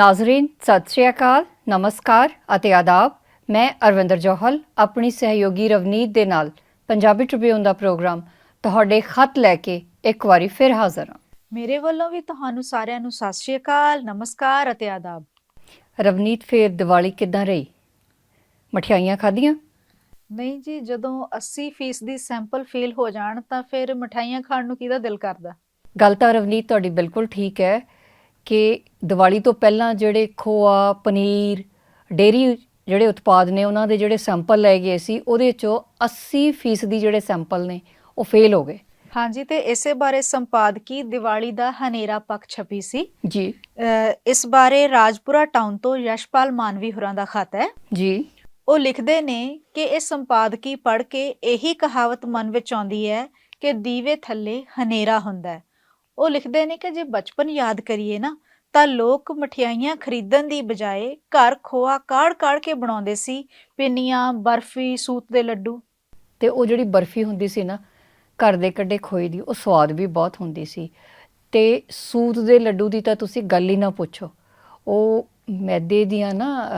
ਨਾਜ਼ਰੀਨ ਸਤਿ ਸ਼੍ਰੀ ਅਕਾਲ ਨਮਸਕਾਰ ਅਤੇ ਆਦਾਬ। ਮੈਂ ਅਰਵਿੰਦਰ ਜੋਹਲ ਆਪਣੀ ਸਹਿਯੋਗੀ ਰਵਨੀਤ ਦੇ ਨਾਲ ਪੰਜਾਬੀ ਟ੍ਰਿਬਿਊਨ ਦਾ ਪ੍ਰੋਗਰਾਮ ਤੁਹਾਡੇ ਖਤ ਲੈ ਕੇ ਇੱਕ ਵਾਰੀ ਫਿਰ ਹਾਜ਼ਰ ਹਾਂ। ਮੇਰੇ ਵੱਲੋਂ ਵੀ ਤੁਹਾਨੂੰ ਸਾਰਿਆਂ ਨੂੰ ਸਤਿ ਸ਼੍ਰੀ ਅਕਾਲ ਨਮਸਕਾਰ ਅਤੇ ਆਦਾਬ। ਰਵਨੀਤ ਫੇਰ ਦੀਵਾਲੀ ਕਿੱਦਾਂ ਰਹੀ? ਮਠਿਆਈਆਂ ਖਾਧੀਆਂ? ਨਹੀਂ ਜੀ ਜਦੋਂ 80% ਦੀ ਸੈਂਪਲ ਫੇਲ ਹੋ ਜਾਣ ਤਾਂ ਫਿਰ ਮਠਾਈਆਂ ਖਾਣ ਨੂੰ ਕਿਹਦਾ ਦਿਲ ਕਰਦਾ? ਗੱਲ ਤਾਂ ਰਵਨੀਤ ਤੁਹਾਡੀ ਬਿਲਕੁਲ ਠੀਕ ਹੈ। ਕਿ ਦੀਵਾਲੀ ਤੋਂ ਪਹਿਲਾਂ ਜਿਹੜੇ ਖੋਆ ਪਨੀਰ ਡੇਰੀ ਜਿਹੜੇ ਉਤਪਾਦ ਨੇ ਉਹਨਾਂ ਦੇ ਜਿਹੜੇ ਸੈਂਪਲ ਲਏ ਗਏ ਸੀ ਉਹਦੇ ਚੋਂ 80% ਦੀ ਜਿਹੜੇ ਸੈਂਪਲ ਨੇ ਉਹ ਫੇਲ ਹੋ ਗਏ। ਹਾਂਜੀ ਤੇ ਇਸੇ ਬਾਰੇ ਸੰਪਾਦਕੀ ਦੀਵਾਲੀ ਦਾ ਹਨੇਰਾ ਪੱਖ ਛਪੀ ਸੀ। ਜੀ। ਇਸ ਬਾਰੇ ਰਾਜਪੁਰਾ ਟਾਊਨ ਤੋਂ ਯਸ਼ਪਾਲ ਮਾਨਵੀ ਹੋਰਾਂ ਦਾ ਖਤ ਹੈ। ਜੀ। ਉਹ ਲਿਖਦੇ ਨੇ ਕਿ ਇਹ ਸੰਪਾਦਕੀ ਪੜ੍ਹ ਕੇ ਇਹੀ ਕਹਾਵਤ ਮਨ ਵਿੱਚ ਆਉਂਦੀ ਹੈ ਕਿ ਦੀਵੇ ਥੱਲੇ ਹਨੇਰਾ ਹੁੰਦਾ ਹੈ। ਉਹ ਲਿਖਦੇ ਨੇ ਕਿ ਜੇ ਬਚਪਨ ਯਾਦ ਕਰੀਏ ਨਾ ਤਾਂ ਲੋਕ ਮਠਿਆਈਆਂ ਖਰੀਦਣ ਦੀ ਬਜਾਏ ਘਰ ਖੋਆ ਕਾੜ-ਕਾੜ ਕੇ ਬਣਾਉਂਦੇ ਸੀ ਪਿੰਨੀਆਂ ਬਰਫੀ ਸੂਤ ਦੇ ਲੱਡੂ। ਤੇ ਉਹ ਜਿਹੜੀ ਬਰਫੀ ਹੁੰਦੀ ਸੀ ਨਾ ਘਰ ਦੇ ਕੱਢੇ ਖੋਏ ਦੀ ਉਹ ਸਵਾਦ ਵੀ ਬਹੁਤ ਹੁੰਦੀ ਸੀ। ਤੇ ਸੂਤ ਦੇ ਲੱਡੂ ਦੀ ਤਾਂ ਤੁਸੀਂ ਗੱਲ ਹੀ ਨਾ ਪੁੱਛੋ। ਉਹ ਮੈਦੇ ਦੀਆਂ ਨਾ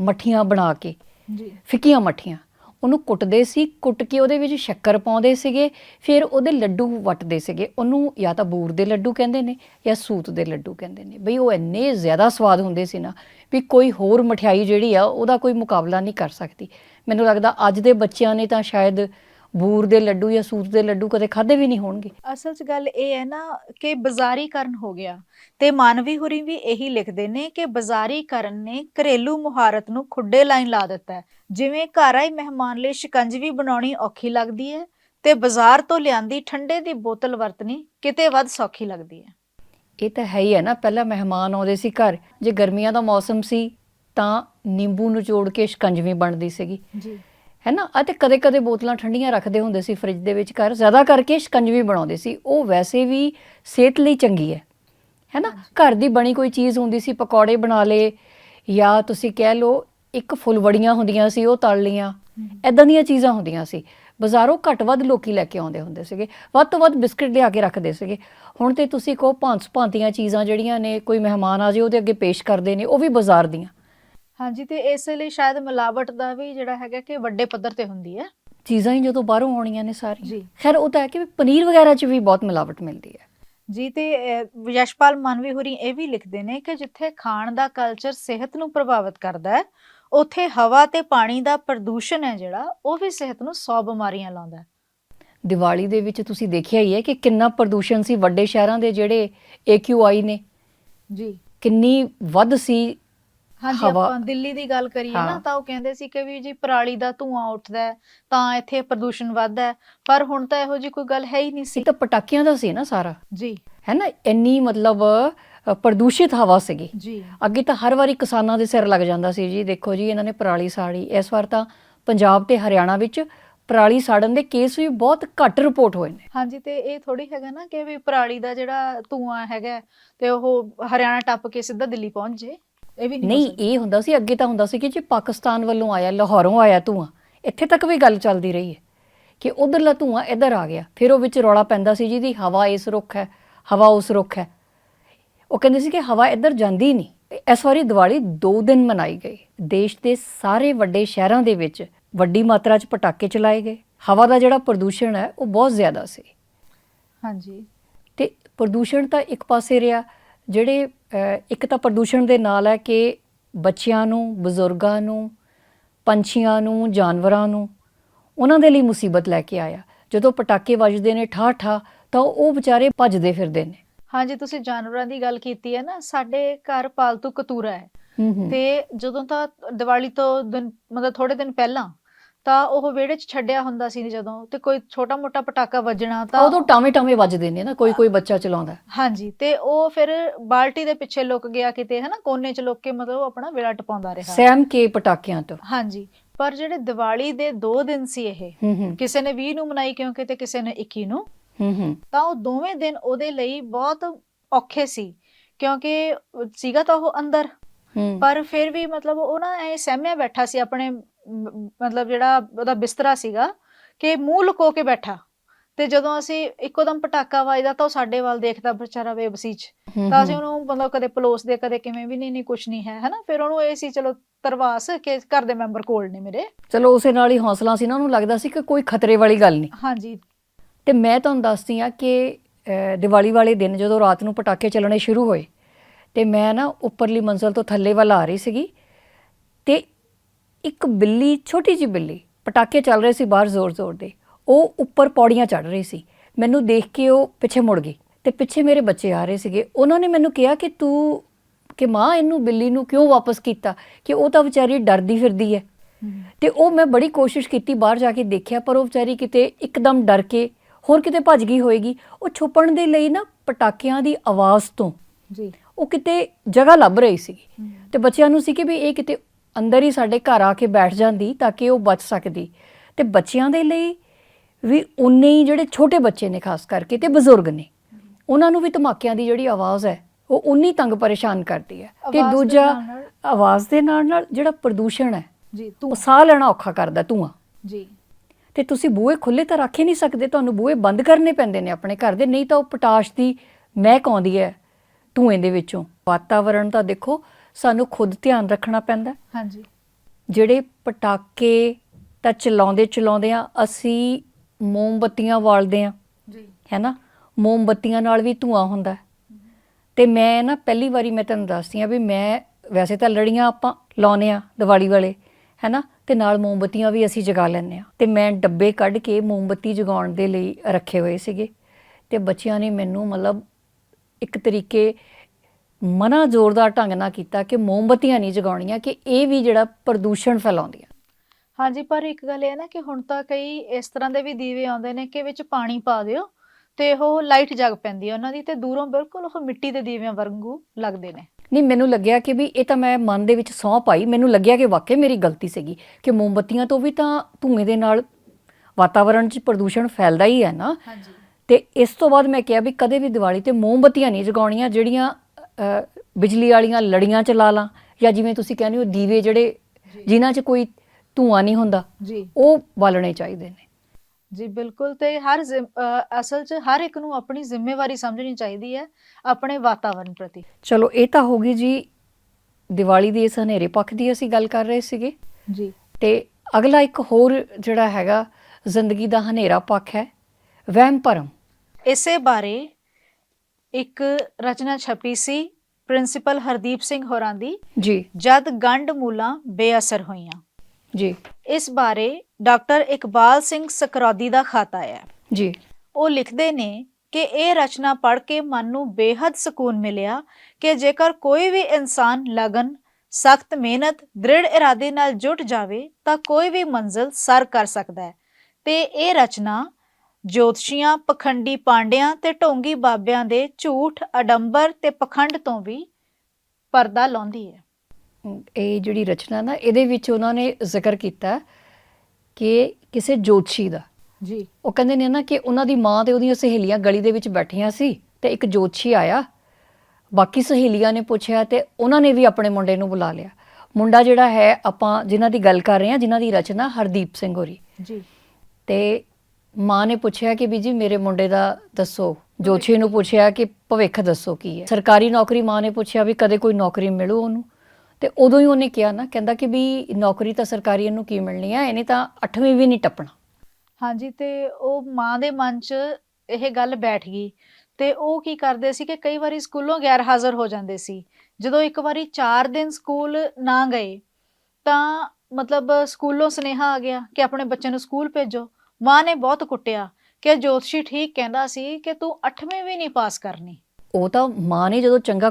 ਮੱਠੀਆਂ ਬਣਾ ਕੇ ਜੀ। ਫਿੱਕੀਆਂ ਮੱਠੀਆਂ ਉਹਨੂੰ ਕੁੱਟਦੇ ਸੀ, ਕੁੱਟ ਕੇ ਉਹਦੇ ਵਿੱਚ ਸ਼ੱਕਰ ਪਾਉਂਦੇ ਸੀਗੇ, ਫਿਰ ਉਹਦੇ ਲੱਡੂ ਵੱਟਦੇ ਸੀਗੇ। ਉਹਨੂੰ ਜਾਂ ਤਾਂ ਬੂਰ ਦੇ ਲੱਡੂ ਕਹਿੰਦੇ ਨੇ ਜਾਂ ਸੂਤ ਦੇ ਲੱਡੂ ਕਹਿੰਦੇ ਨੇ। ਬਈ ਉਹ ਇੰਨੇ ਜ਼ਿਆਦਾ ਸਵਾਦ ਹੁੰਦੇ ਸੀ ਨਾ ਵੀ ਕੋਈ ਹੋਰ ਮਠਿਆਈ ਜਿਹੜੀ ਆ, ਉਹਦਾ ਕੋਈ ਮੁਕਾਬਲਾ ਨਹੀਂ ਕਰ ਸਕਦੀ। ਮੈਨੂੰ ਲੱਗਦਾ ਅੱਜ ਦੇ ਬੱਚਿਆਂ ਨੇ ਤਾਂ ਸ਼ਾਇਦ ਬੂਰ ਦੇ ਲੱਡੂ ਜਾਂ ਸੂਤ ਦੇ ਲੱਡੂ ਕਦੇ ਖਾਦੇ ਵੀ ਨਹੀਂ ਹੋਣਗੇ। ਅਸਲ 'ਚ ਗੱਲ ਇਹ ਹੈ ਨਾ ਕਿ ਬਾਜ਼ਾਰੀਕਰਨ ਹੋ ਗਿਆ ਤੇ ਮਾਨਵੀ ਹੁਰੀ ਵੀ ਇਹੀ ਲਿਖਦੇ ਨੇ ਕਿ ਬਾਜ਼ਾਰੀਕਰਨ ਨੇ ਘਰੇਲੂ ਮੁਹਾਰਤ ਨੂੰ ਖੁੱਡੇ ਲਾਈਨ ਲਾ ਦਿੱਤਾ ਹੈ। ਜਿਵੇਂ ਘਰ ਆਈ ਮਹਿਮਾਨ ਲਈ ਸ਼ਿਕੰਜਵੀ ਬਣਾਉਣੀ ਔਖੀ ਲੱਗਦੀ ਹੈ ਤੇ ਬਾਜ਼ਾਰ ਤੋਂ ਲਿਆਂਦੀ ਠੰਡੇ ਦੀ ਬੋਤਲ ਵਰਤਣੀ ਕਿਤੇ ਵੱਧ ਸੌਖੀ ਲੱਗਦੀ ਹੈ। ਇਹ ਤਾਂ ਹੈ ਹੀ ਹੈ ਨਾ ਪਹਿਲਾਂ ਮਹਿਮਾਨ ਆਉਂਦੇ ਸੀ ਘਰ ਜੇ ਗਰਮੀਆਂ ਦਾ ਮੌਸਮ ਸੀ ਤਾਂ ਨਿੰਬੂ ਨਿਚੋੜ ਕੇ ਸ਼ਿਕੰਜਵੀ ਬਣਦੀ ਸੀਗੀ। ਜੀ। ਹੈ ਨਾ? ਅਤੇ ਕਦੇ-ਕਦੇ ਬੋਤਲਾਂ ਠੰਡੀਆਂ ਰੱਖਦੇ ਹੁੰਦੇ ਸੀ ਫ੍ਰਿਜ ਦੇ ਵਿੱਚ ਘਰ ਜ਼ਿਆਦਾ ਕਰਕੇ ਸ਼ਿਕੰਜਵੀ ਬਣਾਉਂਦੇ ਸੀ। ਉਹ ਵੈਸੇ ਵੀ ਸਿਹਤ ਲਈ ਚੰਗੀ ਹੈ। ਹੈ ਨਾ? ਘਰ ਦੀ ਬਣੀ ਕੋਈ ਚੀਜ਼ ਹੁੰਦੀ ਸੀ ਪਕੌੜੇ ਬਣਾ ਲਏ ਜਾਂ ਤੁਸੀਂ ਕਹਿ ਲਓ ਇੱਕ ਫੁੱਲਵੜੀਆਂ ਹੁੰਦੀਆਂ ਸੀ ਉਹ ਤਲ ਲੀਆਂ ਐਦਾਂ ਦੀਆਂ ਚੀਜ਼ਾਂ ਹੁੰਦੀਆਂ ਸੀ। ਬਾਜ਼ਾਰੋਂ ਘੱਟ ਵੱਧ ਲੋਕੀ ਲੈ ਕੇ ਆਉਂਦੇ ਹੁੰਦੇ ਸੀਗੇ। ਵੱਧ ਤੋਂ ਵੱਧ ਬਿਸਕਟ ਲਿਆ ਕੇ ਰੱਖਦੇ ਸੀਗੇ। ਹੁਣ ਤੇ ਤੁਸੀਂ ਕਹੋ ਭਾਂਤ ਭਾਂਤੀਆਂ ਚੀਜ਼ਾਂ ਜਿਹੜੀਆਂ ਨੇ ਕੋਈ ਮਹਿਮਾਨ ਆ ਜੇ ਉਹਦੇ ਅੱਗੇ ਪੇਸ਼ ਕਰਦੇ ਨੇ ਉਹ ਵੀ ਬਾਜ਼ਾਰ ਦੀਆਂ। ਹਾਂਜੀ ਤੇ ਇਸ ਲਈ ਸ਼ਾਇਦ ਮਿਲਾਵਟ ਦਾ ਵੀ ਜਿਹੜਾ ਹੈਗਾ ਕਿ ਵੱਡੇ ਪੱਧਰ ਤੇ ਹੁੰਦੀ ਹੈ। ਚੀਜ਼ਾਂ ਹੀ ਜਦੋਂ ਬਾਹਰੋਂ ਆਉਣੀਆਂ ਨੇ ਸਾਰੀਆਂ। ਜੀ। ਖੈਰ ਉਹ ਤਾਂ ਹੈ ਕਿ ਪਨੀਰ ਵਗੈਰਾ 'ਚ ਵੀ ਬਹੁਤ ਮਿਲਾਵਟ ਮਿਲਦੀ ਹੈ। ਜੀ ਤੇ ਯਸ਼ਪਾਲ ਮਾਨਵੀ ਹੋਰੀ ਇਹ ਵੀ ਲਿਖਦੇ ਨੇ ਕਿ ਜਿੱਥੇ ਖਾਣ ਦਾ ਕਲਚਰ ਸਿਹਤ ਨੂੰ ਪ੍ਰਭਾਵਿਤ ਕਰਦਾ ਹੈ ਉੱਥੇ ਹਵਾ ਤੇ ਪਾਣੀ ਦਾ ਪ੍ਰਦੂਸ਼ਣ ਹੈ ਜਿਹੜਾ ਉਹ ਵੀ ਸਿਹਤ ਨੂੰ 100 ਬਿਮਾਰੀਆਂ ਲਾਉਂਦਾ ਹੈ। ਦੀਵਾਲੀ ਦੇ ਵਿੱਚ ਤੁਸੀਂ ਦੇਖਿਆ ਹੀ ਹੈ ਕਿ ਕਿੰਨਾ ਪ੍ਰਦੂਸ਼ਣ ਸੀ ਵੱਡੇ ਸ਼ਹਿਰਾਂ ਦੇ ਜਿਹੜੇ AQI ਨੇ। ਜੀ। ਕਿੰਨੀ ਵੱਧ ਸੀ ਹਾਂਜੀ ਹਵਾ- ਆਪਾਂ ਦਿੱਲੀ ਦੀ ਗੱਲ ਕਰੀਏ ਨਾ ਹਾਂ। ਤਾਂ ਉਹ ਕਹਿੰਦੇ ਸੀ ਕਿ ਵੀ ਜੀ ਪਰਾਲੀ ਦਾ ਧੂਆਂ ਉੱਠਦਾ ਹੈ ਤਾਂ ਇੱਥੇ ਪ੍ਰਦੂਸ਼ਣ ਵੱਧਦਾ ਹੈ। ਪਰ ਹੁਣ ਤਾਂ ਇਹੋ ਜੀ ਕੋਈ ਗੱਲ ਹੈ ਹੀ ਨਹੀਂ ਸੀ। ਇਹ ਤਾਂ ਪਟਾਕਿਆਂ ਦਾ ਸੀ ਨਾ ਸਾਰਾ। ਜੀ। ਹੈ ਨਾ ਇੰਨੀ ਮਤਲਬ ਪ੍ਰਦੂਸ਼ਿਤ ਹਵਾ ਸੀਗੀ। ਜੀ। ਅੱਗੇ ਤਾਂ ਹਰ ਵਾਰੀ ਕਿਸਾਨਾਂ ਦੇ ਸਿਰ ਲੱਗ ਜਾਂਦਾ ਸੀ ਜੀ ਦੇਖੋ ਜੀ ਇਹਨਾਂ ਨੇ ਪਰਾਲੀ ਸਾੜੀ। ਇਸ ਵਾਰ ਤਾਂ ਪੰਜਾਬ ਤੇ ਹਰਿਆਣਾ ਵਿੱਚ ਪਰਾਲੀ ਸਾੜਨ ਦੇ ਕੇਸ ਵੀ ਬਹੁਤ ਘੱਟ ਰਿਪੋਰਟ ਹੋਏ ਨੇ। ਹਾਂਜੀ ਤੇ ਇਹ ਥੋੜੀ ਹੈਗਾ ਨਾ ਕਿ ਵੀ ਪਰਾਲੀ ਦਾ ਜਿਹੜਾ ਧੂਆਂ ਹੈਗਾ ਤੇ ਉਹ ਹਰਿਆਣਾ ਟੱਪ ਕੇ ਸਿੱਧਾ ਦਿੱਲੀ ਪਹੁੰਚ ਜੇ। ਇਹ ਵੀ ਨਹੀਂ। ਇਹ ਹੁੰਦਾ ਸੀ ਅੱਗੇ ਤਾਂ ਹੁੰਦਾ ਸੀ ਕਿ ਜੇ ਪਾਕਿਸਤਾਨ ਵੱਲੋਂ ਆਇਆ ਲਾਹੌਰੋਂ ਆਇਆ ਧੂਆਂ ਇੱਥੇ ਤੱਕ ਵੀ ਗੱਲ ਚੱਲਦੀ ਰਹੀ ਹੈ ਕਿ ਉਧਰਲਾ ਧੂਆਂ ਇੱਧਰ ਆ ਗਿਆ ਫਿਰ ਉਹ ਵਿੱਚ ਰੌਲਾ ਪੈਂਦਾ ਸੀ ਜਿਹਦੀ ਹਵਾ ਇਸ ਰੁੱਖ ਹੈ ਹਵਾ ਉਸ ਰੁੱਖ ਹੈ। ਉਹ ਕਹਿੰਦੇ ਸੀ ਕਿ ਹਵਾ ਇੱਧਰ ਜਾਂਦੀ ਨਹੀਂ। ਇਸ ਵਾਰੀ ਦੀਵਾਲੀ 2 ਦਿਨ ਮਨਾਈ ਗਈ। ਦੇਸ਼ ਦੇ ਸਾਰੇ ਵੱਡੇ ਸ਼ਹਿਰਾਂ ਦੇ ਵਿੱਚ ਵੱਡੀ ਮਾਤਰਾ 'ਚ ਪਟਾਕੇ ਚਲਾਏ ਗਏ। ਹਵਾ ਦਾ ਜਿਹੜਾ ਪ੍ਰਦੂਸ਼ਣ ਹੈ ਉਹ ਬਹੁਤ ਜ਼ਿਆਦਾ ਸੀ। ਹਾਂਜੀ। ਤੇ ਪ੍ਰਦੂਸ਼ਣ ਤਾਂ ਇੱਕ ਪਾਸੇ ਰਿਹਾ ਜਿਹੜੇ ਇੱਕ ਤਾਂ ਪ੍ਰਦੂਸ਼ਣ ਦੇ ਨਾਲ ਹੈ ਕਿ ਬੱਚਿਆਂ ਨੂੰ ਬਜ਼ੁਰਗਾਂ ਨੂੰ ਪੰਛੀਆਂ ਨੂੰ ਜਾਨਵਰਾਂ ਨੂੰ ਉਹਨਾਂ ਦੇ ਲਈ ਮੁਸੀਬਤ ਲੈ ਕੇ ਆਇਆ। ਜਦੋਂ ਪਟਾਕੇ ਵੱਜਦੇ ਨੇ ਠਾ ਠਾ ਤਾਂ ਉਹ ਵਿਚਾਰੇ ਭੱਜਦੇ ਫਿਰਦੇ ਨੇ। ਹਾਂਜੀ ਤੁਸੀਂ ਜਾਨਵਰਾਂ ਦੀ ਗੱਲ ਕੀਤੀ ਹੈ ਨਾ ਸਾਡੇ ਘਰ ਪਾਲਤੂ ਕਤੂਰਾ ਹੈ। ਤੇ ਜਦੋਂ ਤਾਂ ਦੀਵਾਲੀ ਤੋਂ ਦਿਨ ਮਤਲਬ ਥੋੜੇ ਦਿਨ ਪਹਿਲਾਂ ਤਾਂ ਉਹ ਵਿਹੜੇ 'ਚ ਛੱਡਿਆ ਹੁੰਦਾ ਸੀ ਜਦੋਂ ਤੇ ਕੋਈ ਛੋਟਾ ਮੋਟਾ ਪਟਾਕਾ ਵੱਜਣਾ ਤਾਂ ਉਦੋਂ ਟਾਵੇਂ ਟਾਵੇਂ ਵੱਜਦੇ ਨੇ ਨਾ ਕੋਈ ਕੋਈ ਬੱਚਾ ਚਲਾਉਂਦਾ। ਹਾਂਜੀ ਤੇ ਉਹ ਫਿਰ ਬਾਲਟੀ ਦੇ ਪਿੱਛੇ ਲੁਕ ਗਿਆ ਕਿਤੇ ਹਨਾ ਕੋਨੇ 'ਚ ਲੁਕ ਕੇ ਮਤਲਬ ਉਹ ਆਪਣਾ ਵਿੜਾ ਟਪਾਉਂਦਾ ਰਿਹਾ। ਸਹਿਮ ਕੇ ਪਟਾਕਿਆਂ ਤੋਂ। ਹਾਂਜੀ ਪਰ ਜਿਹੜੇ ਦੀਵਾਲੀ ਦੇ 2 ਦਿਨ ਸੀ ਇਹ ਕਿਸੇ ਨੇ 20 ਨੂੰ ਮਨਾਈ ਕਿਉਂਕਿ ਤੇ ਕਿਸੇ ਨੇ 21 ਨੂੰ ਹੂੰ ਹੂੰ। ਤਾਂ ਉਹ ਦੋਵੇਂ ਦਿਨ ਉਹਦੇ ਲਈ ਬਹੁਤ ਔਖੇ ਸੀ ਕਿਉਂਕਿ ਸੀਗਾ ਤਾਂ ਉਹ ਅੰਦਰ। ਪਰ ਫਿਰ ਵੀ ਮਤਲਬ ਉਹ ਨਾ ਐ ਸਹਿਮਿਆ ਬੈਠਾ ਸੀ ਆਪਣੇ ਮਤਲਬ ਜਿਹੜਾ ਉਹਦਾ ਬਿਸਤਰਾ ਸੀਗਾ ਕਿ ਮੂੰਹ ਲੁਕੋ ਕੇ ਬੈਠਾ। ਤੇ ਜਦੋਂ ਅਸੀਂ ਇੱਕੋਦਮ ਪਟਾਕਾ ਵੱਜਦਾ ਤਾਂ ਉਹ ਸਾਡੇ ਵੱਲ ਦੇਖਦਾ ਵਿਚਾਰਾ ਬੇਬਸੀ ਚ ਤਾਂ ਅਸੀਂ ਉਹਨੂੰ ਮਤਲਬ ਕਦੇ ਪਲੋਸਦੇ ਕਦੇ ਕਿਵੇਂ ਵੀ ਨਹੀਂ ਨਹੀਂ ਕੁਝ ਨਹੀਂ ਹੈ ਹਨਾ? ਫਿਰ ਉਹਨੂੰ ਇਹ ਸੀ ਚਲੋ ਤਰਵਾਸ ਕਿ ਘਰ ਦੇ ਮੈਂਬਰ ਕੋਲ ਨੇ ਮੇਰੇ। ਚਲੋ ਉਸੇ ਨਾਲ ਹੀ ਹੌਸਲਾ ਸੀ ਨਾ ਉਹਨੂੰ ਲੱਗਦਾ ਸੀ ਕਿ ਕੋਈ ਖਤਰੇ ਵਾਲੀ ਗੱਲ ਨਹੀਂ। ਹਾਂਜੀ। ਤੇ ਮੈਂ ਤੁਹਾਨੂੰ ਦੱਸਦੀ ਆ ਕਿ ਦੀਵਾਲੀ ਵਾਲੇ ਦਿਨ ਜਦੋਂ ਰਾਤ ਨੂੰ ਪਟਾਕੇ ਚੱਲਣੇ ਸ਼ੁਰੂ ਹੋਏ ਤੇ ਮੈਂ ਨਾ ਉੱਪਰਲੀ ਮੰਜ਼ਲ ਤੋਂ ਥੱਲੇ ਵੱਲ ਆ ਰਹੀ ਸੀਗੀ ਤੇ ਇੱਕ ਬਿੱਲੀ ਛੋਟੀ ਜਿਹੀ ਬਿੱਲੀ ਪਟਾਕੇ ਚੱਲ ਰਹੇ ਸੀ ਬਾਹਰ ਜ਼ੋਰ-ਜ਼ੋਰ ਦੇ। ਉਹ ਉੱਪਰ ਪੌੜੀਆਂ ਚੜ ਰਹੀ ਸੀ। ਮੈਨੂੰ ਦੇਖ ਕੇ ਉਹ ਪਿੱਛੇ ਮੁੜ ਗਈ ਤੇ ਪਿੱਛੇ ਮੇਰੇ ਬੱਚੇ ਆ ਰਹੇ ਸੀਗੇ। ਉਹਨਾਂ ਨੇ ਮੈਨੂੰ ਕਿਹਾ ਕਿ ਤੂੰ ਕਿ ਮਾਂ ਇਹਨੂੰ ਬਿੱਲੀ ਨੂੰ ਕਿਉਂ ਵਾਪਸ ਕੀਤਾ? ਕਿ ਉਹ ਤਾਂ ਵਿਚਾਰੀ ਡਰਦੀ ਫਿਰਦੀ ਹੈ। ਤੇ ਉਹ ਮੈਂ ਬੜੀ ਕੋਸ਼ਿਸ਼ ਕੀਤੀ ਬਾਹਰ ਜਾ ਕੇ ਦੇਖਿਆ ਪਰ ਉਹ ਵਿਚਾਰੀ ਕਿਤੇ ਇੱਕਦਮ ਡਰ ਕੇ ਹੋਰ ਕਿਤੇ ਭੱਜ ਗਈ ਹੋਏਗੀ। ਉਹ ਛੁਪਣ ਦੇ ਲਈ ਨਾ ਪਟਾਕਿਆਂ ਦੀ ਆਵਾਜ਼ ਤੋਂ ਜੀ। ਉਹ ਕਿਤੇ ਜਗ੍ਹਾ ਲੱਭ ਰਹੀ ਸੀ। ਤੇ ਬੱਚਿਆਂ ਨੂੰ ਸੀ ਕਿ ਵੀ ਇਹ ਕਿਤੇ ਅੰਦਰ ਹੀ ਸਾਡੇ ਘਰ ਆ ਕੇ ਬੈਠ ਜਾਂਦੀ ਤਾਂ ਕਿ ਉਹ ਬਚ ਸਕਦੀ। ਤੇ ਬੱਚਿਆਂ ਦੇ ਲਈ ਵੀ ਉਨੇ ਹੀ ਜਿਹੜੇ ਛੋਟੇ ਬੱਚੇ ਨੇ ਖਾਸ ਕਰਕੇ ਤੇ ਬਜ਼ੁਰਗ ਨੇ ਉਹਨਾਂ ਨੂੰ ਵੀ ਧਮਾਕਿਆਂ ਦੀ ਜਿਹੜੀ ਆਵਾਜ਼ ਹੈ ਉਹ ਉਨੀ ਤੰਗ ਪਰੇਸ਼ਾਨ ਕਰਦੀ ਹੈ। ਤੇ ਦੂਜਾ ਆਵਾਜ਼ ਦੇ ਨਾਲ ਨਾਲ ਜਿਹੜਾ ਪ੍ਰਦੂਸ਼ਣ ਹੈ ਜੀ ਤੂੰ ਸਾਹ ਲੈਣਾ ਔਖਾ ਕਰਦਾ ਧੂਆਂ। ਜੀ। ਤੇ ਤੁਸੀਂ ਬੂਹੇ ਖੁੱਲੇ ਤਾਂ ਰੱਖ ਹੀ ਨਹੀਂ ਸਕਦੇ ਤੁਹਾਨੂੰ ਬੂਹੇ ਬੰਦ ਕਰਨੇ ਪੈਂਦੇ ਨੇ ਆਪਣੇ ਘਰ ਦੇ ਨਹੀਂ ਤਾਂ ਉਹ ਪਟਾਸ਼ ਦੀ ਮਹਿਕ ਆਉਂਦੀ ਹੈ ਧੂਏ ਦੇ ਵਿੱਚੋਂ। ਵਾਤਾਵਰਣ ਤਾਂ ਦੇਖੋ ਸਾਨੂੰ ਖੁਦ ਧਿਆਨ ਰੱਖਣਾ ਪੈਂਦਾ ਹਾਂਜੀ। ਜਿਹੜੇ ਪਟਾਕੇ ਤਾਂ ਚਲਾਉਂਦੇ ਚਲਾਉਂਦੇ ਆ ਅਸੀਂ ਮੋਮਬੱਤੀਆਂ ਬਾਲਦੇ ਆ ਜੀ। ਹੈਨਾ ਮੋਮਬੱਤੀਆਂ ਨਾਲ ਵੀ ਧੂਆਂ ਹੁੰਦਾ। ਤੇ ਮੈਂ ਨਾ ਪਹਿਲੀ ਵਾਰੀ ਮੈਂ ਤੁਹਾਨੂੰ ਦੱਸਦੀ ਆ ਵੀ ਮੈਂ ਵੈਸੇ ਤਾਂ ਲੜੀਆਂ ਆਪਾਂ ਲਾਉਨੇ ਆ ਦੀਵਾਲੀ ਵਾਲੇ ਹੈਨਾ ਤੇ ਨਾਲ ਮੋਮਬੱਤੀਆਂ ਵੀ ਅਸੀਂ ਜਗਾ ਲੈਂਦੇ ਆ ਤੇ ਮੈਂ ਡੱਬੇ ਕੱਢ ਕੇ ਮੋਮਬੱਤੀ ਜਗਾਉਣ ਦੇ ਲਈ ਰੱਖੇ ਹੋਏ ਸੀਗੇ। ਤੇ ਬੱਚਿਆਂ ਨੇ ਮੈਨੂੰ ਮਤਲਬ ਇੱਕ ਤਰੀਕੇ ਮਨਾ ਜ਼ੋਰਦਾਰ ਢੰਗ ਨਾਲ ਕੀਤਾ ਕਿ ਮੋਮਬੱਤੀਆਂ ਨਹੀਂ ਜਗਾਉਣੀਆਂ, ਕਿ ਇਹ ਵੀ ਜਿਹੜਾ ਪ੍ਰਦੂਸ਼ਣ ਫੈਲਾਉਂਦੀਆਂ। ਹਾਂਜੀ, ਪਰ ਇੱਕ ਗੱਲ ਇਹ ਨਾ ਕਿ ਹੁਣ ਤਾਂ ਕਈ ਇਸ ਤਰ੍ਹਾਂ ਦੇ ਵੀ ਦੀਵੇ ਆਉਂਦੇ ਨੇ ਕਿ ਵਿੱਚ ਪਾਣੀ ਪਾ ਦਿਓ ਤੇ ਉਹ ਲਾਈਟ ਜਗ ਪੈਂਦੀ ਹੈ ਉਹਨਾਂ ਦੀ ਤੇ ਦੂਰੋਂ ਬਿਲਕੁਲ ਉਹ ਮਿੱਟੀ ਦੇ ਦੀਵਿਆਂ ਵਾਂਗੂ ਲੱਗਦੇ ਨੇ। ਨਹੀਂ ਮੈਨੂੰ ਲੱਗਿਆ ਕਿ ਵੀ ਇਹ ਤਾਂ ਮੈਂ ਮਨ ਦੇ ਵਿੱਚ ਸੌਂ ਪਾਈ ਮੈਨੂੰ ਲੱਗਿਆ ਕਿ ਵਾਕਈ ਮੇਰੀ ਗਲਤੀ ਸੀਗੀ ਕਿ ਮੋਮਬੱਤੀਆਂ ਤੋਂ ਵੀ ਤਾਂ ਧੂਏ ਦੇ ਨਾਲ ਵਾਤਾਵਰਣ 'ਚ ਪ੍ਰਦੂਸ਼ਣ ਫੈਲਦਾ ਹੀ ਹੈ ਨਾ। ਹਾਂਜੀ। ਤੇ ਇਸ ਤੋਂ ਬਾਅਦ ਮੈਂ ਕਿਹਾ ਵੀ ਕਦੇ ਵੀ ਦੀਵਾਲੀ ਤੇ ਮੋਮਬੱਤੀਆਂ ਨਹੀਂ ਜਗਾਉਣੀਆਂ ਜਿਹੜੀਆਂ ਬਿਜਲੀ ਵਾਲੀਆਂ ਲੜੀਆਂ ਚਲਾ ਲਾਂ ਜਾਂ ਜਿਵੇਂ ਤੁਸੀਂ ਕਹਿੰਦੇ ਹੋ ਦੀਵੇ ਜਿਹੜੇ ਜਿਨ੍ਹਾਂ 'ਚ ਕੋਈ ਧੂਆਂ ਨਹੀਂ ਹੁੰਦਾ ਉਹ ਬਾਲਣੇ ਚਾਹੀਦੇ ਨੇ। ਜੀ ਬਿਲਕੁਲ ਤੇ ਹਰ ਜ਼ਿੰਮ- ਅ, ਅਸਲ 'ਚ ਹਰ ਇੱਕ ਨੂੰ ਆਪਣੀ ਜ਼ਿੰਮੇਵਾਰੀ ਸਮਝਣੀ ਚਾਹੀਦੀ ਹੈ ਆਪਣੇ ਵਾਤਾਵਰਣ ਪ੍ਰਤੀ। ਚਲੋ ਇਹ ਤਾਂ ਹੋ ਗਈ ਜੀ ਦੀਵਾਲੀ ਦੇ ਇਸ ਹਨੇਰੇ ਪੱਖ ਦੀ ਅਸੀਂ ਗੱਲ ਕਰ ਰਹੇ ਸੀਗੇ। ਜੀ। ਤੇ ਅਗਲਾ ਇੱਕ ਹੋਰ ਜਿਹੜਾ ਹੈਗਾ ਜ਼ਿੰਦਗੀ ਦਾ ਹਨੇਰਾ ਪੱਖ ਹੈ ਵਹਿਮ ਭਰਮ। ਇਸੇ ਬਾਰੇ ਇੱਕ ਰਚਨਾ ਛਪੀ ਸੀ ਪ੍ਰਿੰਸੀਪਲ ਹਰਦੀਪ ਸਿੰਘ ਹੋਰਾਂ ਦੀ। ਜੀ। ਜਦ ਗੰਢ ਮੂਲਾਂ ਬੇਅਸਰ ਹੋਈਆਂ। ਜੀ। ਇਸ ਬਾਰੇ ਡਾਕਟਰ ਇਕਬਾਲ ਸਿੰਘ ਸਕਰੌਦੀ ਦਾ ਖਾਤਾ ਹੈ। ਜੀ। ਉਹ ਲਿਖਦੇ ਨੇ ਕਿ ਇਹ ਰਚਨਾ ਪੜ੍ਹ ਕੇ ਮਨ ਨੂੰ ਬੇਹੱਦ ਸਕੂਨ ਮਿਲਿਆ ਕਿ ਜੇਕਰ ਕੋਈ ਵੀ ਇਨਸਾਨ ਲਗਨ ਸਖਤ ਮਿਹਨਤ ਦ੍ਰਿੜ ਇਰਾਦੇ ਨਾਲ ਜੁਟ ਜਾਵੇ ਤਾਂ ਕੋਈ ਵੀ ਮੰਜ਼ਿਲ ਸਰ ਕਰ ਸਕਦਾ ਹੈ। ਤੇ ਇਹ ਰਚਨਾ ਜੋਤਸ਼ੀਆਂ ਪਖੰਡੀ ਪਾਂਡਿਆਂ ਤੇ ਢੋਂਗੀ ਬਾਬਿਆਂ ਦੇ ਝੂਠ ਅਡੰਬਰ ਤੇ ਪਖੰਡ ਤੋਂ ਵੀ ਪਰਦਾ ਲਾਉਂਦੀ ਹੈ। ਇਹ ਜਿਹੜੀ ਰਚਨਾ ਨਾ ਇਹਦੇ ਵਿੱਚ ਉਹਨਾਂ ਨੇ ਜ਼ਿਕਰ ਕੀਤਾ ਕਿ ਕਿਸੇ ਜੋਤਸ਼ੀ ਦਾ। ਜੀ। ਉਹ ਕਹਿੰਦੇ ਨੇ ਨਾ ਕਿ ਉਹਨਾਂ ਦੀ ਮਾਂ ਤੇ ਉਹਦੀਆਂ ਸਹੇਲੀਆਂ ਗਲੀ ਦੇ ਵਿੱਚ ਬੈਠੀਆਂ ਸੀ ਤੇ ਇੱਕ ਜੋਤਸ਼ੀ ਆਇਆ। ਬਾਕੀ ਸਹੇਲੀਆਂ ਨੇ ਪੁੱਛਿਆ ਤੇ ਉਹਨਾਂ ਨੇ ਵੀ ਆਪਣੇ ਮੁੰਡੇ ਨੂੰ ਬੁਲਾ ਲਿਆ। ਮੁੰਡਾ ਜਿਹੜਾ ਹੈ ਆਪਾਂ ਜਿਨ੍ਹਾਂ ਦੀ ਗੱਲ ਕਰ ਰਹੇ ਹਾਂ ਜਿਨ੍ਹਾਂ ਦੀ ਰਚਨਾ ਹਰਦੀਪ ਸਿੰਘ ਹੋਰੀ। ਜੀ। ਤੇ ਮਾਂ ਨੇ ਪੁੱਛਿਆ ਕਿ ਵੀ ਜੀ ਮੇਰੇ ਮੁੰਡੇ ਦਾ ਦੱਸੋ। ਜੋਤਸ਼ੀ ਨੂੰ ਪੁੱਛਿਆ ਕਿ ਭਵਿੱਖ ਦੱਸੋ ਕੀ ਹੈ। ਸਰਕਾਰੀ ਨੌਕਰੀ ਮਾਂ ਨੇ ਪੁੱਛਿਆ ਵੀ ਕਦੇ ਕੋਈ ਨੌਕਰੀ ਮਿਲੂ ਉਹਨੂੰ? ਤੇ ਉਦੋਂ ਹੀ ਉਹਨੇ ਕਿਹਾ ਨਾ ਕਹਿੰਦਾ ਕਿ ਵੀ ਨੌਕਰੀ ਤਾਂ ਸਰਕਾਰੀ ਇਹਨੂੰ ਕੀ ਮਿਲਣੀ ਹੈ ਇਹਨੇ ਤਾਂ 8ਵੀਂ ਵੀ ਨਹੀਂ ਟੱਪਣਾ। ਹਾਂਜੀ ਤੇ ਉਹ ਮਾਂ ਦੇ ਮਨ 'ਚ ਇਹ ਗੱਲ ਬੈਠ ਗਈ। ਤੇ ਉਹ ਕੀ ਕਰਦੇ ਸੀ ਕਿ ਕਈ ਵਾਰੀ ਸਕੂਲੋਂ ਗੈਰ ਹਾਜ਼ਰ ਹੋ ਜਾਂਦੇ ਸੀ। ਜਦੋਂ ਇੱਕ ਵਾਰੀ 4 ਦਿਨ ਸਕੂਲ ਨਾ ਗਏ ਤਾਂ ਮਤਲਬ ਸਕੂਲੋਂ ਸੁਨੇਹਾ ਆ ਗਿਆ ਕਿ ਆਪਣੇ ਬੱਚੇ ਨੂੰ ਸਕੂਲ ਭੇਜੋ। ਮਾਂ ਨੇ ਬਹੁਤ ਕੁੱਟਿਆ ਕਿ ਜੋਤਸ਼ੀ ਠੀਕ ਕਹਿੰਦਾ ਸੀ ਕਿ ਤੂੰ 8ਵੀਂ ਵੀ ਨਹੀਂ ਪਾਸ ਕਰਨੀ। ਉਹ ਤਾਂ ਮਾਂ ਨੇ ਜਦੋਂ ਚੰਗਾ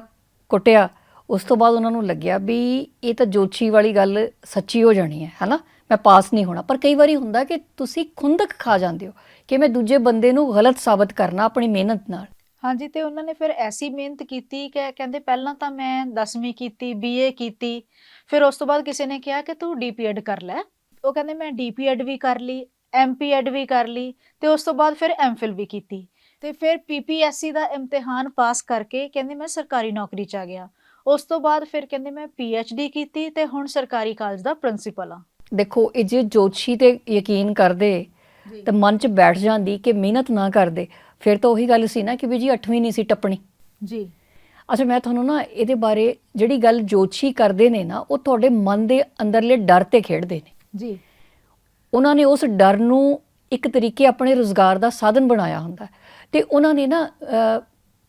ਕੁੱਟਿਆ ਉਸ ਤੋਂ ਬਾਅਦ ਉਹਨਾਂ ਨੂੰ ਲੱਗਿਆ ਵੀ ਇਹ ਤਾਂ ਜੋਸ਼ੀ ਵਾਲੀ ਗੱਲ ਸੱਚੀ ਹੋ ਜਾਣੀ ਹੈ, ਹਨਾ? ਮੈਂ ਪਾਸ ਨਹੀਂ ਹੋਣਾ। ਪਰ ਕਈ ਵਾਰੀ ਹੁੰਦਾ ਕਿ ਤੁਸੀਂ ਖੁੰਦਕ ਖਾ ਜਾਂਦੇ ਹੋ ਕਿ ਮੈਂ ਦੂਜੇ ਬੰਦੇ ਨੂੰ ਗਲਤ ਸਾਬਤ ਕਰਨਾ ਆਪਣੀ ਮਿਹਨਤ ਨਾਲ। ਹਾਂਜੀ, ਤੇ ਉਹਨਾਂ ਨੇ ਫਿਰ ਐਸੀ ਮਿਹਨਤ ਕੀਤੀ ਕਿ ਕਹਿੰਦੇ ਪਹਿਲਾਂ ਤਾਂ ਮੈਂ 10ਵੀਂ ਕੀਤੀ ਬੀਏ ਕੀਤੀ। ਫਿਰ ਉਸ ਤੋਂ ਬਾਅਦ ਕਿਸੇ ਨੇ ਕਿਹਾ ਕਿ ਤੂੰ ਡੀਪੀਐਡ ਕਰ ਲੈ। ਉਹ ਕਹਿੰਦੇ ਮੈਂ ਡੀਪੀਐਡ ਵੀ ਕਰ ਲਈ ਐਮਪੀਐਡ ਵੀ ਕਰ ਲਈ ਤੇ ਉਸ ਤੋਂ ਬਾਅਦ ਫਿਰ ਐਮਫਿਲ ਵੀ ਕੀਤੀ। ਤੇ ਫਿਰ ਪੀਪੀਐਸਸੀ ਦਾ ਇਮਤਿਹਾਨ ਪਾਸ ਕਰਕੇ ਕਹਿੰਦੇ ਮੈਂ ਸਰਕਾਰੀ ਨੌਕਰੀ 'ਚ ਆ ਗਿਆ। ਉਸ ਤੋਂ ਬਾਅਦ ਫਿਰ ਕਹਿੰਦੇ ਮੈਂ ਪੀਐਚਡੀ ਕੀਤੀ ਤੇ ਹੁਣ ਸਰਕਾਰੀ ਕਾਲਜ ਦਾ ਪ੍ਰਿੰਸੀਪਲ ਆ ਦੇਖੋ ਇਹ ਜੇ ਜੋਤਸ਼ੀ ਤੇ ਯਕੀਨ ਕਰਦੇ ਤੇ ਮਨ 'ਚ ਬੈਠ ਜਾਂਦੀ ਕਿ ਮਿਹਨਤ ਨਾ ਕਰਦੇ ਫਿਰ ਤਾਂ ਉਹੀ ਗੱਲ ਸੀ ਨਾ ਕਿ ਵੀ ਜੀ 8ਵੀਂ ਨਹੀਂ ਸੀ ਟੱਪਣੀ। ਜੀ। ਅੱਛਾ ਮੈਂ ਤੁਹਾਨੂੰ ਨਾ ਇਹਦੇ ਬਾਰੇ ਜਿਹੜੀ ਗੱਲ ਜੋਤਸ਼ੀ ਕਰਦੇ ਨੇ ਨਾ ਉਹ ਤੁਹਾਡੇ ਮਨ ਦੇ ਅੰਦਰਲੇ ਡਰ ਤੇ ਖੇਡਦੇ ਨੇ। ਜੀ। ਉਹਨਾਂ ਨੇ ਉਸ ਡਰ ਨੂੰ ਇੱਕ ਤਰੀਕੇ ਆਪਣੇ ਰੋਜ਼ਗਾਰ ਦਾ ਸਾਧਨ ਬਣਾਇਆ ਹੁੰਦਾ। ਤੇ ਉਹਨਾਂ ਨੇ ਨਾ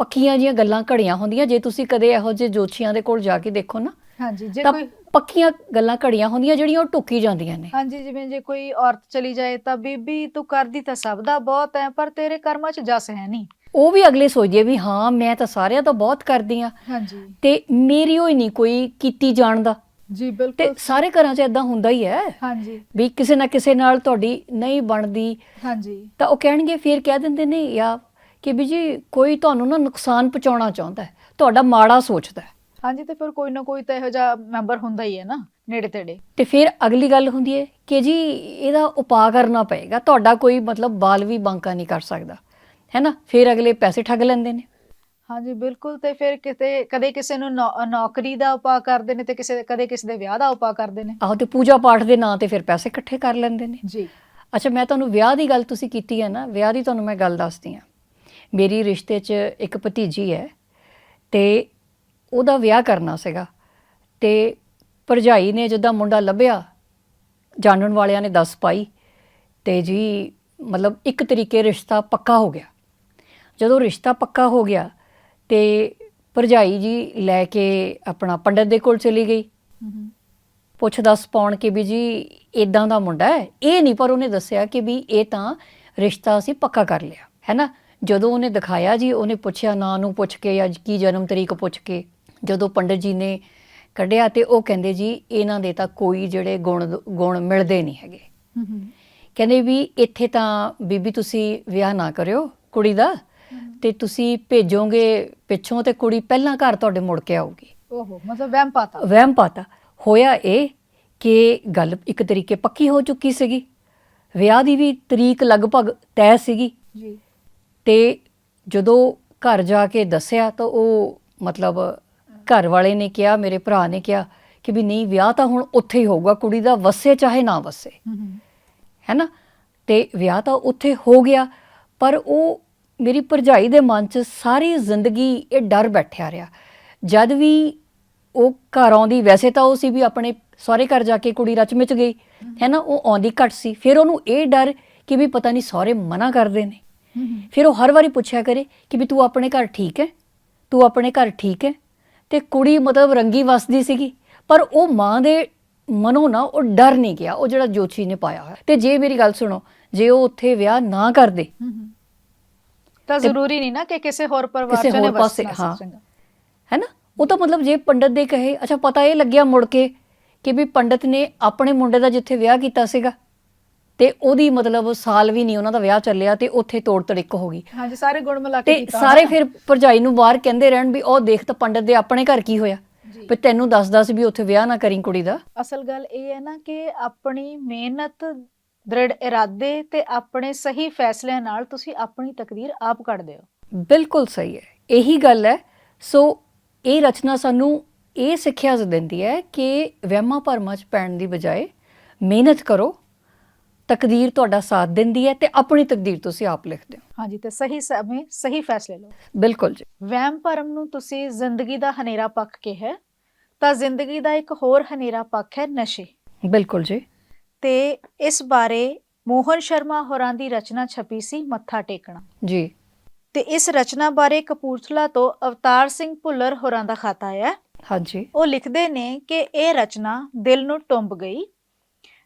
ਪੱਕੀਆਂ ਜੀਆਂ ਗੱਲਾਂ ਘੜੀਆਂ ਹੁੰਦੀਆਂ। ਜੇ ਤੁਸੀਂ ਕਦੇ ਇਹੋ ਜਿਹੇ ਜੋਤਸ਼ੀਆਂ ਦੇ ਕੋਲ ਜਾ ਕੇ ਦੇਖੋ ਨਾ ਹਾਂਜੀ ਜੇ ਤਾਂ ਕੋਈ ਪੱਕੀਆਂ ਗੱਲਾਂ ਘੜੀਆਂ ਹੁੰਦੀਆਂ ਜਿਹੜੀਆਂ ਉਹ ਟੁੱਕੀ ਜਾਂਦੀਆਂ ਨੇ। ਹਾਂਜੀ ਜਿਵੇਂ ਜੇ ਕੋਈ ਔਰਤ ਚਲੀ ਜਾਏ ਤਾਂ ਬੀਬੀ ਤੂੰ ਕਰਦੀ ਤਾਂ ਸਭ ਦਾ ਬਹੁਤ ਹੈ ਪਰ ਤੇਰੇ ਕਰਮਾਂ 'ਚ ਜਸ ਹੈ ਨਹੀਂ। ਉਹ ਵੀ ਅਗਲੇ ਸੋਚਦੇ ਆ ਵੀ ਹਾਂ ਮੈਂ ਤਾਂ ਸਾਰਿਆਂ ਤੋਂ ਬਹੁਤ ਕਰਦੀ ਆ। ਹਾਂਜੀ। ਤੇ ਮੇਰੀ ਹੋਈ ਨਹੀਂ ਕੋਈ ਕੀਤੀ ਜਾਣਦਾ ਜੀ ਤੇ ਬਿਲਕੁਲ। ਸਾਰੇ ਘਰਾਂ 'ਚ ਇਦਾਂ ਹੁੰਦਾ ਹੀ ਹੈ ਹਾਂਜੀ। ਵੀ ਕਿਸੇ ਨਾ ਕਿਸੇ ਨਾਲ ਤੁਹਾਡੀ ਨਹੀਂ ਬਣਦੀ। ਹਾਂਜੀ। ਤਾਂ ਉਹ ਕਹਿਣਗੇ ਫਿਰ ਕਹਿ ਦਿੰਦੇ ਨੇ ਯਾ ਕਿ ਵੀ ਜੀ ਕੋਈ ਤੁਹਾਨੂੰ ਨਾ ਨੁਕਸਾਨ ਪਹੁੰਚਾਉਣਾ ਚਾਹੁੰਦਾ ਹੈ ਤੁਹਾਡਾ ਮਾੜਾ ਸੋਚਦਾ ਹੈ। ਹਾਂਜੀ ਤੇ ਫਿਰ ਕੋਈ ਨਾ ਕੋਈ ਤਾਂ ਇਹੋ ਜਿਹਾ ਮੈਂਬਰ ਹੁੰਦਾ ਹੀ ਹੈ ਨਾ ਨੇੜੇ ਤੇੜੇ। ਤੇ ਫਿਰ ਅਗਲੀ ਗੱਲ ਹੁੰਦੀ ਹੈ ਕਿ ਜੀ ਇਹਦਾ ਉਪਾਅ ਕਰਨਾ ਪਏਗਾ ਤੁਹਾਡਾ ਕੋਈ ਮਤਲਬ ਬਾਲ ਵੀ ਬਾਂਕਾ ਨਹੀਂ ਕਰ ਸਕਦਾ ਹੈ ਨਾ? ਫਿਰ ਅਗਲੇ ਪੈਸੇ ਠੱਗ ਲੈਂਦੇ ਨੇ। ਹਾਂਜੀ ਬਿਲਕੁਲ ਤੇ ਫਿਰ ਕਿਤੇ ਕਦੇ ਕਿਸੇ ਨੂੰ ਨੌਕਰੀ ਦਾ ਉਪਾਅ ਕਰਦੇ ਨੇ ਤੇ ਕਿਸੇ ਕਦੇ ਕਿਸੇ ਦੇ ਵਿਆਹ ਦਾ ਉਪਾਅ ਕਰਦੇ ਨੇ। ਆਹੋ ਤੇ ਪੂਜਾ ਪਾਠ ਦੇ ਨਾਂ ਤੇ ਫਿਰ ਪੈਸੇ ਇਕੱਠੇ ਕਰ ਲੈਂਦੇ ਨੇ। ਜੀ। ਅੱਛਾ ਮੈਂ ਤੁਹਾਨੂੰ ਵਿਆਹ ਦੀ ਗੱਲ ਤੁਸੀਂ ਕੀਤੀ ਹੈ ਨਾ ਵਿਆਹ ਦੀ ਤੁਹਾਨੂੰ ਮੈਂ ਗੱਲ ਦੱਸਦੀ ਹਾਂ। ਮੇਰੀ ਰਿਸ਼ਤੇ 'ਚ ਇੱਕ ਭਤੀਜੀ ਹੈ ਤੇ ਉਹਦਾ ਵਿਆਹ ਕਰਨਾ ਸੀਗਾ ਤੇ ਭਰਜਾਈ ਨੇ ਜਦੋਂ ਮੁੰਡਾ ਲੱਭਿਆ ਜਾਣਨ ਵਾਲਿਆਂ ਨੇ ਦੱਸ ਪਾਈ ਤੇ ਜੀ ਮਤਲਬ ਇੱਕ ਤਰੀਕੇ ਰਿਸ਼ਤਾ ਪੱਕਾ ਹੋ ਗਿਆ। ਜਦੋਂ ਰਿਸ਼ਤਾ ਪੱਕਾ ਹੋ ਗਿਆ ਤੇ ਭਰਜਾਈ ਜੀ ਲੈ ਕੇ ਆਪਣਾ ਪੰਡਤ ਦੇ ਕੋਲ ਚਲੀ ਗਈ। ਪੁੱਛ ਦੱਸ ਪਾਉਣ ਕਿ ਵੀ ਜੀ ਇਦਾਂ ਦਾ ਮੁੰਡਾ ਹੈ ਇਹ ਨਹੀਂ ਪਰ ਉਹਨੇ ਦੱਸਿਆ ਕਿ ਵੀ ਇਹ ਤਾਂ ਰਿਸ਼ਤਾ ਅਸੀਂ ਪੱਕਾ ਕਰ ਲਿਆ ਹੈ ਨਾ? ਜਦੋਂ ਉਹਨੇ ਦਿਖਾਇਆ ਜੀ ਉਹਨੇ ਪੁੱਛਿਆ ਨਾਂ ਨੂੰ ਪੁੱਛ ਕੇ ਜਾਂ ਕੀ ਜਨਮ ਤਰੀਕ ਪੁੱਛ ਕੇ ਜਦੋਂ ਪੰਡਤ ਜੀ ਨੇ ਕੱਢਿਆ ਤੇ ਉਹ ਕਹਿੰਦੇ ਜੀ ਇਹਨਾਂ ਦੇ ਤਾਂ ਕੋਈ ਜਿਹੜੇ ਗੁਣ ਗੁਣ ਮਿਲਦੇ ਨਹੀਂ ਹੈਗੇ। ਕਹਿੰਦੇ ਵੀ ਇੱਥੇ ਤਾਂ ਬੀਬੀ ਤੁਸੀਂ ਵਿਆਹ ਨਾ ਕਰਿਓ ਕੁੜੀ ਦਾ ਤੇ ਤੁਸੀਂ ਭੇਜੋਗੇ ਪਿੱਛੋਂ ਤੇ ਕੁੜੀ ਪਹਿਲਾਂ ਘਰ ਤੁਹਾਡੇ ਮੁੜ ਕੇ ਆਊਗੀ। ਓਹੋ ਮਤਲਬ ਵਹਿਮ ਪਾਤਾ। ਵਹਿਮ ਪਾਤਾ। ਹੋਇਆ ਇਹ ਕਿ ਗੱਲ ਇੱਕ ਤਰੀਕੇ ਪੱਕੀ ਹੋ ਚੁੱਕੀ ਸੀਗੀ। ਵਿਆਹ ਦੀ ਵੀ ਤਰੀਕ ਲਗਭਗ ਤੈਅ ਸੀਗੀ। ਜੀ। ਤੇ ਜਦੋਂ ਘਰ ਜਾ ਕੇ ਦੱਸਿਆ ਤਾਂ ਉਹ ਮਤਲਬ ਘਰ ਵਾਲੇ ਨੇ ਕਿਹਾ ਮੇਰੇ ਭਰਾ ਨੇ ਕਿਹਾ ਕਿ ਵੀ ਨਹੀਂ ਵਿਆਹ ਤਾਂ ਹੁਣ ਉੱਥੇ ਹੀ ਹੋਊਗਾ ਕੁੜੀ ਦਾ ਵਸੇ ਚਾਹੇ ਨਾ ਵਸੇ। ਹਮ, ਹਮ, ਹੈ। ਨਾ ਤੇ ਵਿਆਹ ਤਾਂ ਉੱਥੇ ਹੋ ਗਿਆ ਪਰ ਉਹ ਮੇਰੀ ਭਰਜਾਈ ਦੇ ਮਨ 'ਚ ਸਾਰੀ ਜ਼ਿੰਦਗੀ ਇਹ ਡਰ ਬੈਠਿਆ ਰਿਹਾ। ਜਦ ਵੀ ਉਹ ਘਰ ਆਉਂਦੀ ਵੈਸੇ ਤਾਂ ਉਹ ਸੀ ਵੀ ਆਪਣੇ ਸਹੁਰੇ ਘਰ ਜਾ ਕੇ ਕੁੜੀ ਰਚ ਮਿਚ ਗਈ। ਹੈ। ਨਾ ਉਹ ਆਉਂਦੀ ਘੱਟ ਸੀ। ਫਿਰ ਉਹਨੂੰ ਇਹ ਡਰ ਕਿ ਵੀ ਪਤਾ ਨਹੀਂ ਸਹੁਰੇ ਮਨਾ ਕਰਦੇ ਨੇ। ਫਿਰ ਉਹ ਹਰ ਵਾਰੀ ਪੁੱਛਿਆ ਕਰੇ ਕਿ ਵੀ ਤੂੰ ਆਪਣੇ ਘਰ ਠੀਕ ਹੈ? ਤੂੰ ਆਪਣੇ ਘਰ ਠੀਕ ਹੈ? ਤੇ ਕੁੜੀ ਮਤਲਬ ਰੰਗੀ ਵਸਦੀ ਸੀਗੀ ਪਰ ਉਹ ਮਾਂ ਦੇ ਮਨੋਂ ਨਾ ਉਹ ਡਰ ਨਹੀਂ ਗਿਆ ਉਹ ਜਿਹੜਾ ਜੋਸ਼ੀ ਨੇ ਪਾਇਆ ਹੋਇਆ। ਤੇ ਜੇ ਮੇਰੀ ਗੱਲ ਸੁਣੋ ਜੇ ਉਹ ਉੱਥੇ ਵਿਆਹ ਨਾ ਕਰਦੇ। ਤਾਂ ਜ਼ਰੂਰੀ ਨਹੀਂ ਨਾ ਕਿ ਕਿਸੇ ਹੋਰ ਪਰਿਵਾਰ ਚ ਨੇ ਵਸਣਾ ਹਾਂ। ਹੈ ਨਾ? ਉਹ ਤਾਂ ਮਤਲਬ ਜੇ ਪੰਡਤ ਦੇ ਕਹੇ ਅੱਛਾ ਪਤਾ ਇਹ ਲੱਗਿਆ ਮੁੜ ਕੇ ਕਿ ਵੀ ਪੰਡਤ ਨੇ ਆਪਣੇ ਮੁੰਡੇ ਦਾ ਜਿੱਥੇ ਵਿਆਹ ਕੀਤਾ ਸੀਗਾ ਤੇ ਉਹਦੀ ਮਤਲਬ ਸਾਲ ਵੀ ਨਹੀਂ ਉਹਨਾਂ ਦਾ ਵਿਆਹ ਚੱਲਿਆ ਤੇ ਉੱਥੇ ਤੋੜ ਤੜਿੱਕ ਹੋ ਗਈ। ਹਾਂਜੀ ਸਾਰੇ ਗੁਣ ਮਿਲਾ ਕੇ ਤੇ ਕੀਤਾ ਸਾਰੇ। ਫਿਰ ਭਰਜਾਈ ਨੂੰ ਬਾਹਰ ਕਹਿੰਦੇ ਰਹਿਣ ਵੀ ਉਹ ਦੇਖ ਤਾਂ ਪੰਡਤ ਦੇ ਆਪਣੇ ਘਰ ਕੀ ਹੋਇਆ। ਜੀ। ਵੀ ਤੈਨੂੰ ਦੱਸਦਾ ਸੀ ਵੀ ਉੱਥੇ ਵਿਆਹ ਨਾ ਕਰੀ ਕੁੜੀ ਦਾ। ਅਸਲ ਗੱਲ ਇਹ ਹੈ ਨਾ ਕਿ ਆਪਣੀ ਮਿਹਨਤ ਦ੍ਰਿੜ ਇਰਾਦੇ ਤੇ ਆਪਣੇ ਸਹੀ ਫੈਸਲਿਆਂ ਨਾਲ ਤੁਸੀਂ ਆਪਣੀ ਤਕਦੀਰ ਆਪ ਕੱਢਦੇ ਹੋ। ਬਿਲਕੁਲ ਸਹੀ ਹੈ। ਇਹੀ ਗੱਲ ਹੈ। ਸੋ ਇਹ ਰਚਨਾ ਸਾਨੂੰ ਇਹ ਸਿੱਖਿਆ ਦਿੰਦੀ ਹੈ ਕਿ ਵਹਿਮਾਂ ਭਰਮਾਂ 'ਚ ਪੈਣ ਦੀ ਬਜਾਏ ਮਿਹਨਤ ਕਰੋ ਤਕਦੀਰ ਤੁਹਾਡਾ ਸਾਥ ਦਿੰਦੀ ਹੈ ਤੇ ਆਪਣੀ ਤਕਦੀਰ ਤੁਸੀਂ ਆਪ ਲਿਖਦੇ ਹੋ। ਹਾਂਜੀ ਤੇ ਸਹੀ ਸਮੇਂ ਸਹੀ ਫੈਸਲੇ ਲਓ। ਬਿਲਕੁਲ ਜੀ। ਵਹਿਮ ਭਰਮ ਨੂੰ ਤੁਸੀਂ ਜ਼ਿੰਦਗੀ ਦਾ ਹਨੇਰਾ ਪੱਖ ਕਿਹਾ ਤਾਂ ਜ਼ਿੰਦਗੀ ਦਾ ਇੱਕ ਹੋਰ ਹਨੇਰਾ ਪੱਖ ਹੈ ਨਸ਼ੇ। ਬਿਲਕੁਲ ਜੀ। ਤੇ ਇਸ ਬਾਰੇ ਮੋਹਨ ਸ਼ਰਮਾ ਹੋਰਾਂ ਦੀ ਰਚਨਾ ਛਪੀ ਸੀ ਮੱਥਾ ਟੇਕਣਾ। ਜੀ। ਤੇ ਇਸ ਰਚਨਾ ਬਾਰੇ ਕਪੂਰਥਲਾ ਤੋਂ ਅਵਤਾਰ ਸਿੰਘ ਭੁੱਲਰ ਹੋਰਾਂ ਦਾ ਖਾਤਾ ਹੈ ਹਾਂਜੀ। ਉਹ ਲਿਖਦੇ ਨੇ ਕਿ ਇਹ ਰਚਨਾ ਦਿਲ ਨੂੰ ਟੁੰਬ ਗਈ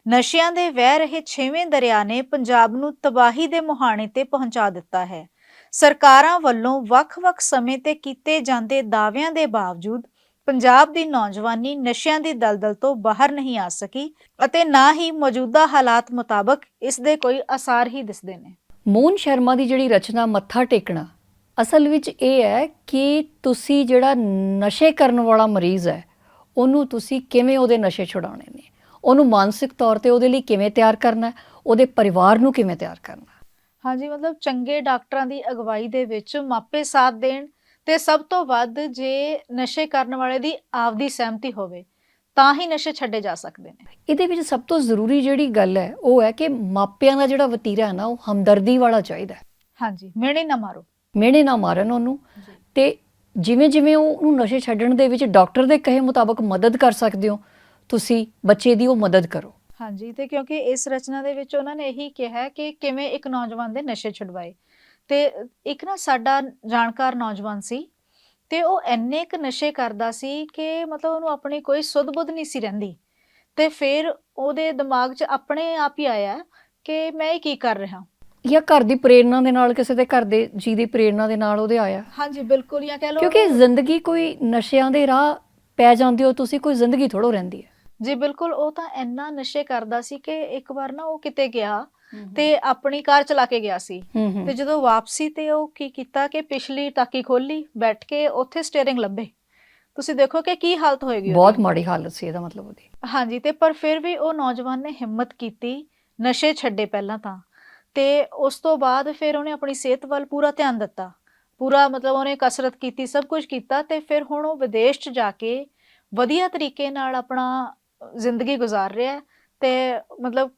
ਨਸ਼ਿਆਂ ਦੇ ਵਹਿ ਰਹੇ ਛੇਵੇਂ ਦਰਿਆ ਨੇ ਪੰਜਾਬ ਨੂੰ ਤਬਾਹੀ ਦੇ ਮੁਹਾਣੇ ਤੇ ਪਹੁੰਚਾ ਦਿੱਤਾ ਹੈ। ਸਰਕਾਰਾਂ ਵੱਲੋਂ ਵੱਖ-ਵੱਖ ਸਮੇਂ ਤੇ ਕੀਤੇ ਜਾਂਦੇ ਦਾਅਵਿਆਂ ਦੇ ਬਾਵਜੂਦ ਪੰਜਾਬ ਦੀ ਨੌਜਵਾਨੀ ਨਸ਼ਿਆਂ ਦੀ ਦਲਦਲ ਤੋਂ ਬਾਹਰ ਨਹੀਂ ਆ ਸਕੀ ਅਤੇ ਨਾ ਹੀ ਮੌਜੂਦਾ ਹਾਲਾਤ ਮੁਤਾਬਕ ਇਸ ਦੇ ਕੋਈ ਅਸਾਰ ਹੀ ਦਿਸਦੇ ਨੇ। ਮੋਹਨ ਸ਼ਰਮਾ ਦੀ ਜਿਹੜੀ ਰਚਨਾ ਮੱਥਾ ਟੇਕਣਾ, ਅਸਲ ਵਿੱਚ ਇਹ ਹੈ ਕਿ ਤੁਸੀਂ ਜਿਹੜਾ ਨਸ਼ੇ ਕਰਨ ਵਾਲਾ ਮਰੀਜ਼ ਹੈ, ਉਹਨੂੰ ਤੁਸੀਂ ਕਿਵੇਂ ਉਹਦੇ ਨਸ਼ੇ ਛੁਡਾਉਣੇ ਨੇ? ਉਹਨੂੰ ਮਾਨਸਿਕ ਤੌਰ ਤੇ ਉਹਦੇ ਲਈ ਕਿਵੇਂ ਤਿਆਰ ਕਰਨਾ ਉਹਦੇ ਪਰਿਵਾਰ ਨੂੰ ਕਿਵੇਂ ਤਿਆਰ ਕਰਨਾ। ਹਾਂਜੀ ਮਤਲਬ ਚੰਗੇ ਡਾਕਟਰਾਂ ਦੀ ਅਗਵਾਈ ਦੇ ਵਿੱਚ ਮਾਪੇ ਸਾਥ ਦੇਣ ਤੇ ਸਭ ਤੋਂ ਵੱਧ ਜੇ ਨਸ਼ੇ ਕਰਨ ਵਾਲੇ ਦੀ ਆਪਦੀ ਸਹਿਮਤੀ ਹੋਵੇ ਤਾਂ ਹੀ ਨਸ਼ੇ ਛੱਡੇ ਜਾ ਸਕਦੇ ਨੇ। ਇਹਦੇ ਵਿੱਚ ਸਭ ਤੋਂ ਜ਼ਰੂਰੀ ਜਿਹੜੀ ਗੱਲ ਹੈ ਉਹ ਹੈ ਕਿ ਮਾਪਿਆਂ ਦਾ ਜਿਹੜਾ ਵਤੀਰਾ ਹੈ ਨਾ ਉਹ ਹਮਦਰਦੀ ਵਾਲਾ ਚਾਹੀਦਾ ਹਾਂਜੀ ਮਿਹਣੇ ਨਾ ਮਾਰੋ। ਮਿਹਣੇ ਨਾ ਮਾਰਨ ਉਹਨੂੰ। ਤੇ ਜਿਵੇਂ ਜਿਵੇਂ ਉਹ ਉਹਨੂੰ ਨਸ਼ੇ ਛੱਡਣ ਦੇ ਵਿੱਚ ਡਾਕਟਰ ਦੇ ਕਹੇ ਮੁਤਾਬਕ ਮਦਦ ਕਰ ਸਕਦੇ ਹੋ ਤੁਸੀਂ ਬੱਚੇ ਦੀ ਉਹ ਮਦਦ ਕਰੋ। ਹਾਂਜੀ ਤੇ ਕਿਉਂਕਿ ਇਸ ਰਚਨਾ ਦੇ ਵਿੱਚ ਉਹਨਾਂ ਨੇ ਇਹੀ ਕਿਹਾ ਕਿ ਕਿਵੇਂ ਇੱਕ ਨੌਜਵਾਨ ਦੇ ਨਸ਼ੇ ਛੁਡਵਾਏ। ਤੇ ਇੱਕ ਨਾ ਸਾਡਾ ਜਾਣਕਾਰ ਨੌਜਵਾਨ ਸੀ ਤੇ ਉਹ ਇੰਨੇ ਕੁ ਨਸ਼ੇ ਕਰਦਾ ਸੀ ਕਿ ਮਤਲਬ ਉਹਨੂੰ ਆਪਣੀ ਕੋਈ ਸੁੱਧ-ਬੁੱਧ ਨਹੀਂ ਸੀ ਰਹਿੰਦੀ। ਤੇ ਫਿਰ ਉਹਦੇ ਦਿਮਾਗ 'ਚ ਆਪਣੇ ਆਪ ਹੀ ਆਇਆ ਕਿ ਮੈਂ ਇਹ ਕੀ ਕਰ ਰਿਹਾ। ਜਾਂ ਘਰ ਦੀ ਪ੍ਰੇਰਣਾ ਦੇ ਨਾਲ ਕਿਸੇ ਦੇ ਘਰ ਦੇ ਜੀ ਦੀ ਪ੍ਰੇਰਣਾ ਦੇ ਨਾਲ ਉਹਦੇ ਆਇਆ। ਹਾਂਜੀ ਬਿਲਕੁਲ ਜਾਂ ਕਹਿ ਲਓ ਕਿਉਂਕਿ ਜ਼ਿੰਦਗੀ ਕੋਈ ਨਸ਼ਿਆਂ ਦੇ ਰਾਹ ਪੈ ਜਾਂਦੀ ਹੋ ਤੁਸੀਂ ਕੋਈ ਜ਼ਿੰਦਗੀ ਥੋੜੋ ਰਹਿੰਦੀ ਹੈ। ਜੀ ਬਿਲਕੁਲ ਉਹ ਤਾਂ ਇੰਨਾ ਨਸ਼ੇ ਕਰਦਾ ਸੀ ਕਿ ਇੱਕ ਵਾਰ ਨਾ ਉਹ ਕਿਤੇ ਗਿਆ ਤੇ ਆਪਣੀ ਕਾਰ ਚਲਾ ਕੇ ਗਿਆ ਸੀ। ਤੇ ਜਦੋਂ ਵਾਪਸੀ ਤੇ ਉਹ ਕੀ ਕੀਤਾ ਕਿ ਪਿਛਲੀ ਟਾਕੀ ਖੋਲੀ ਬੈਠ ਕੇ ਉੱਥੇ ਸਟੀਅਰਿੰਗ ਲੱਭੇ। ਤੁਸੀਂ ਦੇਖੋ ਕਿ ਕੀ ਹਾਲਤ ਹੋਏਗੀ ਬਹੁਤ। ਮਾੜੀ ਹਾਲਤ ਸੀ ਇਹਦਾ ਮਤਲਬ ਉਹਦੀ। ਹਾਂਜੀ ਤੇ ਪਰ ਫਿਰ ਵੀ ਉਹ ਨੌਜਵਾਨ ਨੇ ਹਿੰਮਤ ਕੀਤੀ ਨਸ਼ੇ ਛੱਡੇ ਪਹਿਲਾਂ ਤਾਂ। ਤੇ ਉਸ ਤੋਂ ਬਾਅਦ ਫਿਰ ਉਹਨੇ ਆਪਣੀ ਸਿਹਤ ਵੱਲ ਪੂਰਾ ਧਿਆਨ ਦਿੱਤਾ। ਪੂਰਾ ਮਤਲਬ ਉਹਨੇ ਕਸਰਤ ਕੀਤੀ ਸਭ ਕੁਝ ਕੀਤਾ ਤੇ ਫਿਰ ਹੁਣ ਉਹ ਵਿਦੇਸ਼ 'ਚ ਜਾ ਕੇ ਵਧੀਆ ਤਰੀਕੇ ਨਾਲ ਆਪਣਾ ਜ਼ਿੰਦਗੀ ਗੁਜ਼ਾਰ ਰਿਹਾ ਹੈ ਤੇ ਮਤਲਬ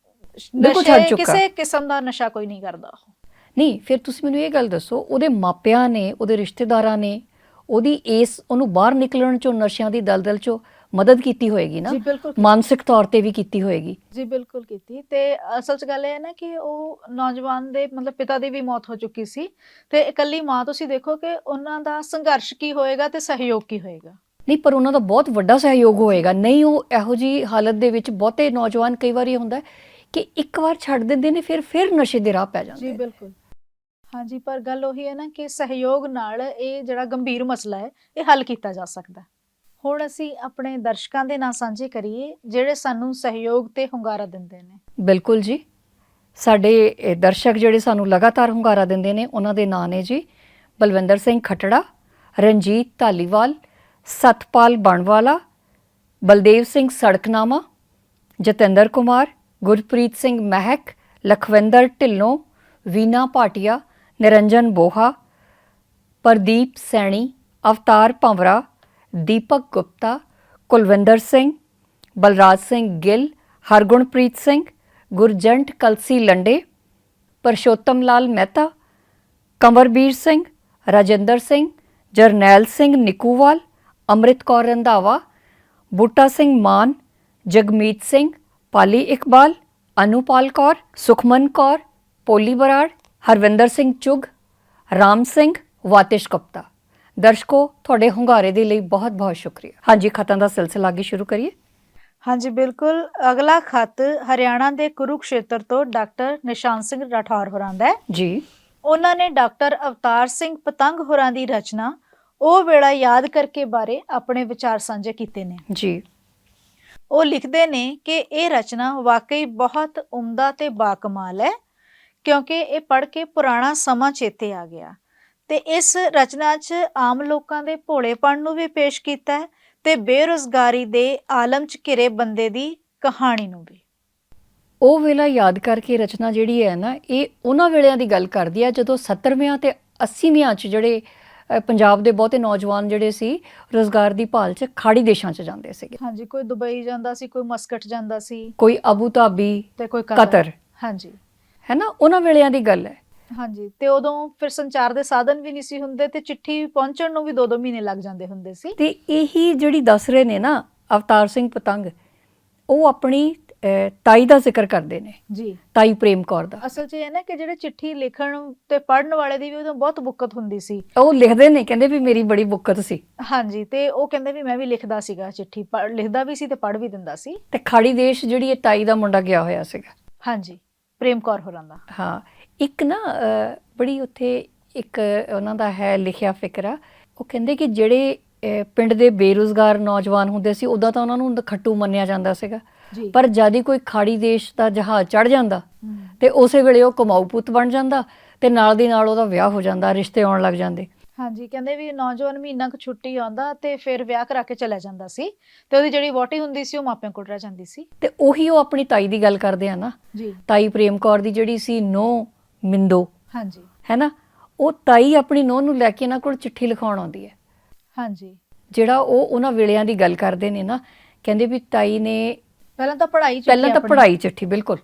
ਬਿਲਕੁਲ ਛੱਡ ਨਸ਼ੇ ਚੁੱਕਾ। ਕਿਸੇ ਕਿਸਮ ਦਾ ਨਸ਼ਾ ਕੋਈ ਨਹੀਂ ਕਰਦਾ ਉਹ। ਨਹੀਂ ਫਿਰ ਤੁਸੀਂ ਮੈਨੂੰ ਇਹ ਗੱਲ ਦੱਸੋ ਉਹਦੇ ਮਾਪਿਆਂ ਨੇ ਉਹਦੇ ਰਿਸ਼ਤੇਦਾਰਾਂ ਨੇ ਉਹਦੀ ਇਸ ਉਹਨੂੰ ਬਾਹਰ ਨਿਕਲਣ ਚੋਂ ਨਸ਼ਿਆਂ ਦੀ ਦਲਦਲ ਚੋਂ ਮਦਦ ਕੀਤੀ ਹੋਏਗੀ ਨਾ? ਜੀ ਬਿਲਕੁਲ ਮਾਨਸਿਕ ਤੌਰ ਤੇ ਵੀ ਕੀਤੀ ਹੋਏਗੀ। ਜੀ ਬਿਲਕੁਲ ਕੀਤੀ। ਤੇ ਅਸਲ 'ਚ ਗੱਲ ਇਹ ਹੈ ਨਾ ਕਿ ਉਹ ਨੌਜਵਾਨ ਦੇ ਮਤਲਬ ਪਿਤਾ ਦੀ ਵੀ ਮੌਤ ਹੋ ਚੁੱਕੀ ਸੀ ਤੇ ਇਕੱਲੀ ਮਾਂ ਤੁਸੀਂ ਦੇਖੋ ਕਿ ਉਹਨਾਂ ਦਾ ਸੰਘਰਸ਼ ਕੀ ਹੋਏਗਾ ਤੇ ਸਹਿਯੋਗ ਕੀ ਹੋਏਗਾ। ਨਹੀਂ ਪਰ ਉਹਨਾਂ ਦਾ ਬਹੁਤ ਵੱਡਾ ਸਹਿਯੋਗ ਹੋਏਗਾ ਨਹੀਂ ਉਹ ਇਹੋ ਜੀ ਹਾਲਤ ਦੇ ਵਿੱਚ ਬਹੁਤੇ ਨੌਜਵਾਨ ਕਈ ਵਾਰੀ ਹੁੰਦਾ ਕਿ ਇੱਕ ਵਾਰ ਛੱਡ ਦਿੰਦੇ ਨੇ ਫਿਰ ਫਿਰ ਨਸ਼ੇ ਦੇ ਰਾਹ ਪੈ ਜਾਂਦੇ ਜੀ। ਬਿਲਕੁਲ ਹਾਂਜੀ ਪਰ ਗੱਲ ਉਹੀ ਹੈ ਨਾ ਕਿ ਸਹਿਯੋਗ ਨਾਲ ਇਹ ਜਿਹੜਾ ਗੰਭੀਰ ਮਸਲਾ ਹੈ ਇਹ ਹੱਲ ਕੀਤਾ ਜਾ ਸਕਦਾ। ਹੁਣ ਅਸੀਂ ਆਪਣੇ ਦਰਸ਼ਕਾਂ ਦੇ ਨਾਲ ਸਾਂਝੇ ਕਰੀਏ ਜਿਹੜੇ ਸਾਨੂੰ ਸਹਿਯੋਗ ਤੇ ਹੁੰਗਾਰਾ ਦਿੰਦੇ ਨੇ ਬਿਲਕੁਲ ਜੀ ਸਾਡੇ ਦਰਸ਼ਕ ਜਿਹੜੇ ਸਾਨੂੰ ਲਗਾਤਾਰ ਹੁੰਗਾਰਾ ਦਿੰਦੇ ਨੇ ਉਹਨਾਂ ਦੇ ਨਾਂ ਨੇ ਜੀ ਬਲਵਿੰਦਰ ਸਿੰਘ ਖਟੜਾ ਰਣਜੀਤ ਧਾਲੀਵਾਲ ਸਤਪਾਲ ਬਣਵਾਲਾ, ਬਲਦੇਵ ਸਿੰਘ ਸੜਕਨਾਮਾ, ਜਤਿੰਦਰ ਕੁਮਾਰ, ਗੁਰਪ੍ਰੀਤ ਸਿੰਘ ਮਹਿਕ, ਲਖਵਿੰਦਰ ਢਿੱਲੋਂ, ਵੀਨਾ ਭਾਟੀਆ, ਨਿਰੰਜਨ ਬੋਹਾ, ਪ੍ਰਦੀਪ ਸੈਣੀ, ਅਵਤਾਰ ਭੰਵਰਾ, ਦੀਪਕ ਗੁਪਤਾ, ਕੁਲਵਿੰਦਰ ਸਿੰਘ, ਬਲਰਾਜ ਸਿੰਘ ਗਿੱਲ, ਹਰਗੁਣਪ੍ਰੀਤ ਸਿੰਘ, ਗੁਰਜੰਟ ਕਲਸੀ ਲੰਡੇ, ਪਰਸ਼ੋਤਮ ਲਾਲ ਮਹਿਤਾ, ਕੰਵਰਬੀਰ ਸਿੰਘ, ਰਾਜਿੰਦਰ ਸਿੰਘ, ਜਰਨੈਲ ਸਿੰਘ ਨਿਕੂਵਾਲ ਅੰਮ੍ਰਿਤ ਕੌਰ ਰੰਧਾਵਾ ਬੂਟਾ ਸਿੰਘ ਮਾਨ ਜਗਮੀਤ ਸਿੰਘ ਪਾਲੀ ਇਕਬਾਲ ਅਨੂਪਾਲ ਕੌਰ ਸੁਖਮਨ ਕੌਰ ਪੋਲੀ ਬਰਾੜ ਹਰਵਿੰਦਰ ਸਿੰਘ ਚੁਗ ਰਾਮ ਸਿੰਘ ਵਾਤਿਸ਼ ਗੁਪਤਾ। ਦਰਸ਼ਕੋ ਤੁਹਾਡੇ ਹੁੰਗਾਰੇ ਦੇ ਲਈ ਬਹੁਤ ਬਹੁਤ ਸ਼ੁਕਰੀਆ। ਹਾਂਜੀ ਖਤਾਂ ਦਾ ਸਿਲਸਿਲਾ ਅੱਗੇ ਸ਼ੁਰੂ ਕਰੀਏ। ਹਾਂਜੀ ਬਿਲਕੁਲ। ਅਗਲਾ ਖਤ ਹਰਿਆਣਾ ਦੇ ਕੁਰੂਕਸ਼ੇਤਰ ਤੋਂ ਡਾਕਟਰ ਨਿਸ਼ਾਨ ਸਿੰਘ ਰਾਠੌਰ ਹੋਰਾਂ ਦਾ ਜੀ। ਉਹਨਾਂ ਨੇ ਡਾਕਟਰ ਅਵਤਾਰ ਸਿੰਘ ਪਤੰਗ ਹੋਰਾਂ ਦੀ ਰਚਨਾ ਉਹ ਵੇਲਾ ਯਾਦ ਕਰਕੇ ਬਾਰੇ ਆਪਣੇ ਵਿਚਾਰ ਸਾਂਝੇ ਕੀਤੇ ਨੇ। ਜੀ। ਉਹ ਲਿਖਦੇ ਨੇ ਕਿ ਇਹ ਰਚਨਾ ਵਾਕਈ ਬਹੁਤ ਉਮਦਾ ਤੇ ਬਾਕਮਾਲ ਹੈ ਕਿਉਂਕਿ ਇਹ ਪੜ੍ਹ ਕੇ ਪੁਰਾਣਾ ਸਮਾਂ ਚੇਤੇ ਆ ਗਿਆ ਤੇ ਇਸ ਰਚਨਾ 'ਚ ਆਮ ਲੋਕਾਂ ਦੇ ਭੋਲੇਪਣ ਨੂੰ ਵੀ ਪੇਸ਼ ਕੀਤਾ ਹੈ ਤੇ ਬੇਰੁਜ਼ਗਾਰੀ ਦੇ ਆਲਮ 'ਚ ਘਿਰੇ ਬੰਦੇ ਦੀ ਕਹਾਣੀ ਨੂੰ ਵੀ। ਉਹ ਵੇਲਾ ਯਾਦ ਕਰਕੇ ਰਚਨਾ ਜਿਹੜੀ ਹੈ ਨਾ ਇਹ ਉਹਨਾਂ ਵੇਲਿਆਂ ਦੀ ਗੱਲ ਕਰਦੀ ਹੈ ਜਦੋਂ 70ਵਿਆਂ ਤੇ 80ਵਿਆਂ ਚ ਜਿਹੜੇ ਪੰਜਾਬ ਦੇ ਬਹੁਤੇ ਨੌਜਵਾਨ ਜਿਹੜੇ ਸੀ ਰੋਜ਼ਗਾਰ ਦੀ ਭਾਲ ਚ ਖਾੜੀ ਦੇਸ਼ਾਂ ਚ ਜਾਂਦੇ ਸੀਗੇ। ਹਾਂਜੀ ਕੋਈ ਦੁਬਈ ਜਾਂਦਾ ਸੀ ਕੋਈ ਮਸਕਟ ਜਾਂਦਾ ਸੀ। ਕੋਈ ਅਬੂ ਧਾਬੀ ਤੇ ਕੋਈ ਕਤਰ। ਹਾਂਜੀ। ਹੈ ਨਾ? ਉਹਨਾਂ ਵੇਲਿਆਂ ਦੀ ਗੱਲ ਹੈ। ਹਾਂਜੀ ਤੇ ਉਦੋਂ ਫਿਰ ਸੰਚਾਰ ਦੇ ਸਾਧਨ ਵੀ ਨਹੀਂ ਸੀ ਹੁੰਦੇ ਤੇ ਚਿੱਠੀ ਪਹੁੰਚਣ ਨੂੰ ਵੀ 2-2 ਮਹੀਨੇ ਲੱਗ ਜਾਂਦੇ ਹੁੰਦੇ ਸੀ। ਤੇ ਇਹੀ ਜਿਹੜੀ ਦੱਸ ਰਹੇ ਨੇ ਨਾ ਅਵਤਾਰ ਸਿੰਘ ਪਤੰਗ ਉਹ ਆਪਣੀ ਤਾਈ ਦਾ ਜ਼ਿਕਰ ਕਰਦੇ ਨੇ। ਜੀ। ਤਾਈ ਪ੍ਰੇਮ ਕੌਰ ਦਾ। ਅਸਲ 'ਚ ਇਹ ਨਾ ਕਿ ਜਿਹੜੇ ਚਿੱਠੀ ਲਿਖਣ ਤੇ ਪੜ੍ਹਨ ਵਾਲੇ ਦੀ ਵੀ ਉਦੋਂ ਬਹੁਤ ਬੁੱਕਤ ਹੁੰਦੀ ਸੀ। ਉਹ ਲਿਖਦੇ ਨੇ ਕਹਿੰਦੇ ਵੀ ਮੇਰੀ ਬੜੀ ਬੁੱਕਤ ਸੀ। ਹਾਂਜੀ ਤੇ ਉਹ ਕਹਿੰਦੇ ਵੀ ਮੈਂ ਵੀ ਲਿਖਦਾ ਸੀਗਾ ਚਿੱਠੀ ਲਿਖਦਾ ਵੀ ਸੀ ਤੇ ਪੜ੍ਹ ਵੀ ਦਿੰਦਾ ਸੀ। ਤੇ ਖਾੜੀ ਦੇਸ਼ ਜਿਹੜੀ ਇਹ ਤਾਈ ਦਾ ਮੁੰਡਾ ਗਿਆ ਹੋਇਆ ਸੀਗਾ। ਹਾਂਜੀ ਪ੍ਰੇਮ ਕੌਰ ਹੋਰਾਂ ਦਾ। ਹਾਂ ਇੱਕ ਨਾ ਬੜੀ ਉੱਥੇ ਇੱਕ ਉਹਨਾਂ ਦਾ ਹੈ ਲਿਖਿਆ ਫਿਕਰਾ ਉਹ ਕਹਿੰਦੇ ਕਿ ਜਿਹੜੇ ਪਿੰਡ ਦੇ ਬੇਰੁਜ਼ਗਾਰ ਨੌਜਵਾਨ ਹੁੰਦੇ ਸੀ ਉਦਾਂ ਤਾਂ ਉਹਨਾਂ ਨੂੰ ਖੱਟੂ ਮੰਨਿਆ ਜਾਂਦਾ ਸੀਗਾ। ਪਰ ਜਦ ਹੀ ਕੋਈ ਖਾੜੀ ਦੇਸ਼ ਦਾ ਜਹਾਜ਼ ਚੜ ਜਾਂਦਾ ਤੇ ਉਸੇ ਵੇਲੇ ਉਹ ਕਮਾਊ ਪੁੱਤ ਬਣ ਜਾਂਦਾ ਤੇ ਨਾਲ ਦੀ ਨਾਲ ਉਹਦਾ ਵਿਆਹ ਹੋ ਜਾਂਦਾ ਰਿਸ਼ਤੇ ਆਉਣ ਲੱਗ ਜਾਂਦੇ। ਹਾਂਜੀ ਕਹਿੰਦੇ ਵੀ ਨੌਜਵਾਨ ਮਹੀਨਾ ਕੁ ਛੁੱਟੀ ਆਉਂਦਾ ਤੇ ਫਿਰ ਵਿਆਹ ਕਰਾ ਕੇ ਚਲਾ ਜਾਂਦਾ ਸੀ ਤੇ ਉਹਦੀ ਜਿਹੜੀ ਵੋਟੀ ਹੁੰਦੀ ਸੀ ਉਹ ਮਾਪਿਆਂ ਕੋਲ ਰਹਿ ਜਾਂਦੀ ਸੀ। ਤੇ ਉਹੀ ਉਹ ਆਪਣੀ ਤਾਈ ਦੀ ਗੱਲ ਕਰਦੇ ਆ ਨਾ। ਜੀ। ਤਾਈ ਪ੍ਰੇਮ ਕੌਰ ਦੀ ਜਿਹੜੀ ਸੀ ਨੋ ਮਿੰਦੋ। ਹਾਂਜੀ। ਹੈ ਨਾ? ਉਹ ਤਾਈ ਆਪਣੀ ਨੋਹ ਨੂੰ ਲੈ ਕੇ ਇਹਨਾਂ ਕੋਲ ਚਿੱਠੀ ਲਿਖਾਉਣ ਆਉਂਦੀ ਹੈ। ਹਾਂਜੀ। ਜਿਹੜਾ ਉਹ ਉਹਨਾਂ ਵੇਲਿਆਂ ਦੀ ਗੱਲ ਕਰਦੇ ਨੇ ਨਾ ਕਹਿੰਦੇ ਵੀ ਤਾਈ ਨੇ ਪਹਿਲਾਂ ਤਾਂ ਪੜ੍ਹਾਈ ਚੁੱਕੀ ਪਹਿਲਾਂ ਤਾਂ। ਪੜ੍ਹਾਈ ਚਿੱਠੀ ਬਿਲਕੁਲ।